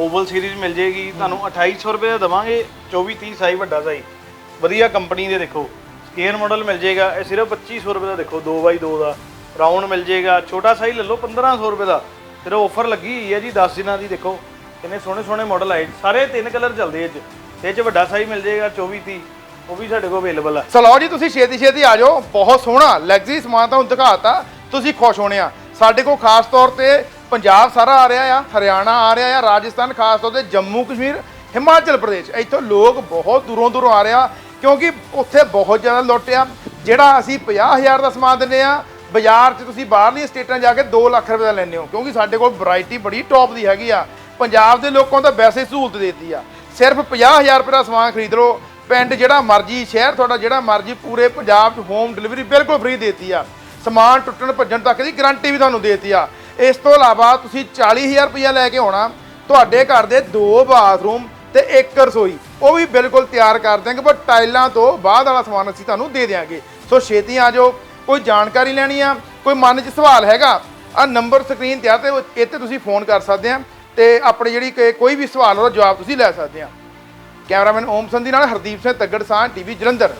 ਓਵਲ ਸੀਰੀਜ਼ ਮਿਲ ਜੇਗੀ ਤੁਹਾਨੂੰ 2800 ਰੁਪਏ ਦਾ ਦਵਾਂਗੇ 24 30 ਸਾਈ ਵੱਡਾ ਸਾਈ ਵਧੀਆ ਕੰਪਨੀ ਦੇ ਦੇਖੋ ਸਕੇਅਰ ਮਾਡਲ ਮਿਲ ਜੇਗਾ ਇਹ ਸਿਰਫ 2500 ਰੁਪਏ ਦਾ ਦੇਖੋ 2x2 ਦਾ ਰਾਉਂਡ ਮਿਲ ਜੇਗਾ ਛੋਟਾ ਸਾਈ ਲੈ ਲਓ 1500 ਰੁਪਏ ਦਾ। ਫਿਰ ਆਫਰ ਲੱਗੀ ਹੋਈ ਹੈ ਜੀ 10 ਦਿਨਾਂ ਦੀ ਦੇਖੋ, ਕਿੰਨੇ ਸੋਹਣੇ ਸੋਹਣੇ ਮਾਡਲ ਆਏ, ਸਾਰੇ ਤਿੰਨ ਕਲਰ ਚੱਲਦੇ ਇਹ 'ਚ। ਇਹ 'ਚ ਵੱਡਾ ਸਾਈਜ਼ ਮਿਲ ਜੇਗਾ 24 30 ਉਹ ਵੀ ਸਾਡੇ ਕੋਲ ਅਵੇਲੇਬਲ ਆ। ਸੋ ਲਓ ਜੀ, ਤੁਸੀਂ ਛੇਤੀ ਛੇਤੀ ਆ ਜਾਓ। ਬਹੁਤ ਸੋਹਣਾ ਲੈਗਜ਼ਰੀ ਸਮਾਨ ਤੁਹਾਨੂੰ ਦਿਖਾਤਾ। ਤੁਸੀਂ ਖੁਸ਼ ਹੋਣੇ ਆ। ਸਾਡੇ ਕੋਲ ਖਾਸ ਤੌਰ ਤੇ ਪੰਜਾਬ ਸਾਰਾ ਆ ਰਿਹਾ ਆ, ਹਰਿਆਣਾ ਆ ਰਿਹਾ ਆ, ਰਾਜਸਥਾਨ, ਖਾਸ ਤੌਰ ਤੇ ਜੰਮੂ, ਕਸ਼ਮੀਰ, ਹਿਮਾਚਲ ਪ੍ਰਦੇਸ਼। ਇੱਥੋਂ ਲੋਕ ਬਹੁਤ ਦੂਰੋਂ ਦੂਰੋਂ ਆ ਰਿਹਾ ਕਿਉਂਕਿ ਉੱਥੇ ਬਹੁਤ ਜ਼ਿਆਦਾ ਲੁੱਟ ਆ। ਜਿਹੜਾ ਅਸੀਂ 50000 ਦਾ ਸਮਾਨ ਦਿੰਦੇ ਆ, ਬਾਜ਼ਾਰ 'ਚ ਤੁਸੀਂ ਬਾਹਰਲੀਆਂ ਸਟੇਟਾਂ ਜਾ ਕੇ 2 ਲੱਖ ਰੁਪਏ ਦਾ ਲੈਂਦੇ ਹੋ, ਕਿਉਂਕਿ ਸਾਡੇ ਕੋਲ ਵੈਰਾਈਟੀ ਬੜੀ ਟੌਪ ਦੀ ਹੈਗੀ ਆ। ਪੰਜਾਬ ਦੇ ਲੋਕਾਂ ਤਾਂ ਵੈਸੇ ਹੀ ਸਹੂਲਤ ਦਿੱਤੀ ਆ। ਸਿਰਫ 50000 ਰੁਪਏ ਦਾ ਸਮਾਨ ਖਰੀਦ ਲਓ। ਪਿੰਡ ਜਿਹੜਾ ਮਰਜ਼ੀ, ਸ਼ਹਿਰ ਤੁਹਾਡਾ ਜਿਹੜਾ ਮਰਜ਼ੀ, ਪੂਰੇ ਪੰਜਾਬ 'ਚ ਹੋਮ ਡਿਲੀਵਰੀ ਬਿਲਕੁਲ ਫ੍ਰੀ ਦੇਤੀ ਆ। ਸਮਾਨ ਟੁੱਟਣ ਭੱਜਣ ਤੱਕ ਦੀ ਗਾਰੰਟੀ ਵੀ ਤੁਹਾਨੂੰ ਦੇਤੀ ਆ। ਇਸ ਤੋਂ ਇਲਾਵਾ ਤੁਸੀਂ 40000 ਰੁਪਇਆ ਲੈ ਕੇ ਆਉਣਾ। ਤੁਹਾਡੇ ਘਰ ਦੇ ਦੋ ਬਾਥਰੂਮ ਤੇ ਇੱਕ ਰਸੋਈ। ਉਹ ਵੀ ਬਿਲਕੁਲ ਤਿਆਰ ਕਰ ਦਿਆਂਗੇ ਪਰ ਟਾਈਲਾਂ ਤੋਂ ਬਾਅਦ ਵਾਲਾ ਸਮਾਨ ਅਸੀਂ ਤੁਹਾਨੂੰ ਦੇ ਦਿਆਂਗੇ। ਸੋ ਛੇਤੀ ਆ ਜਾਓ। ਕੋਈ ਜਾਣਕਾਰੀ ਲੈਣੀ ਆ, ਕੋਈ ਮਨ 'ਚ ਸਵਾਲ ਹੈਗਾ ਆ ਨੰਬਰ ਸਕਰੀਨ ਤੇ ਆ ਤੇ ਉਹ- ਇਹ ਤੇ ਤੁਸੀਂ ਫੋਨ ਕਰ ਸਕਦੇ ਆ। ਤੇ ਆਪਣੀ ਜਿਹੜੀ ਕਿ- ਕੋਈ ਵੀ ਸਵਾਲ ਉਹਦਾ ਜਵਾਬ ਤੁਸੀਂ ਲੈ ਸਕਦੇ ਆ। ਕੈਮਰਾਮੈਨ ਓਮ ਸੰਧੀ ਨਾਲ ਹਰਦੀਪ ਸਿੰਘ ਤੱਗੜ ਸਾਹ ਟੀਵੀ ਜਲੰਧਰ।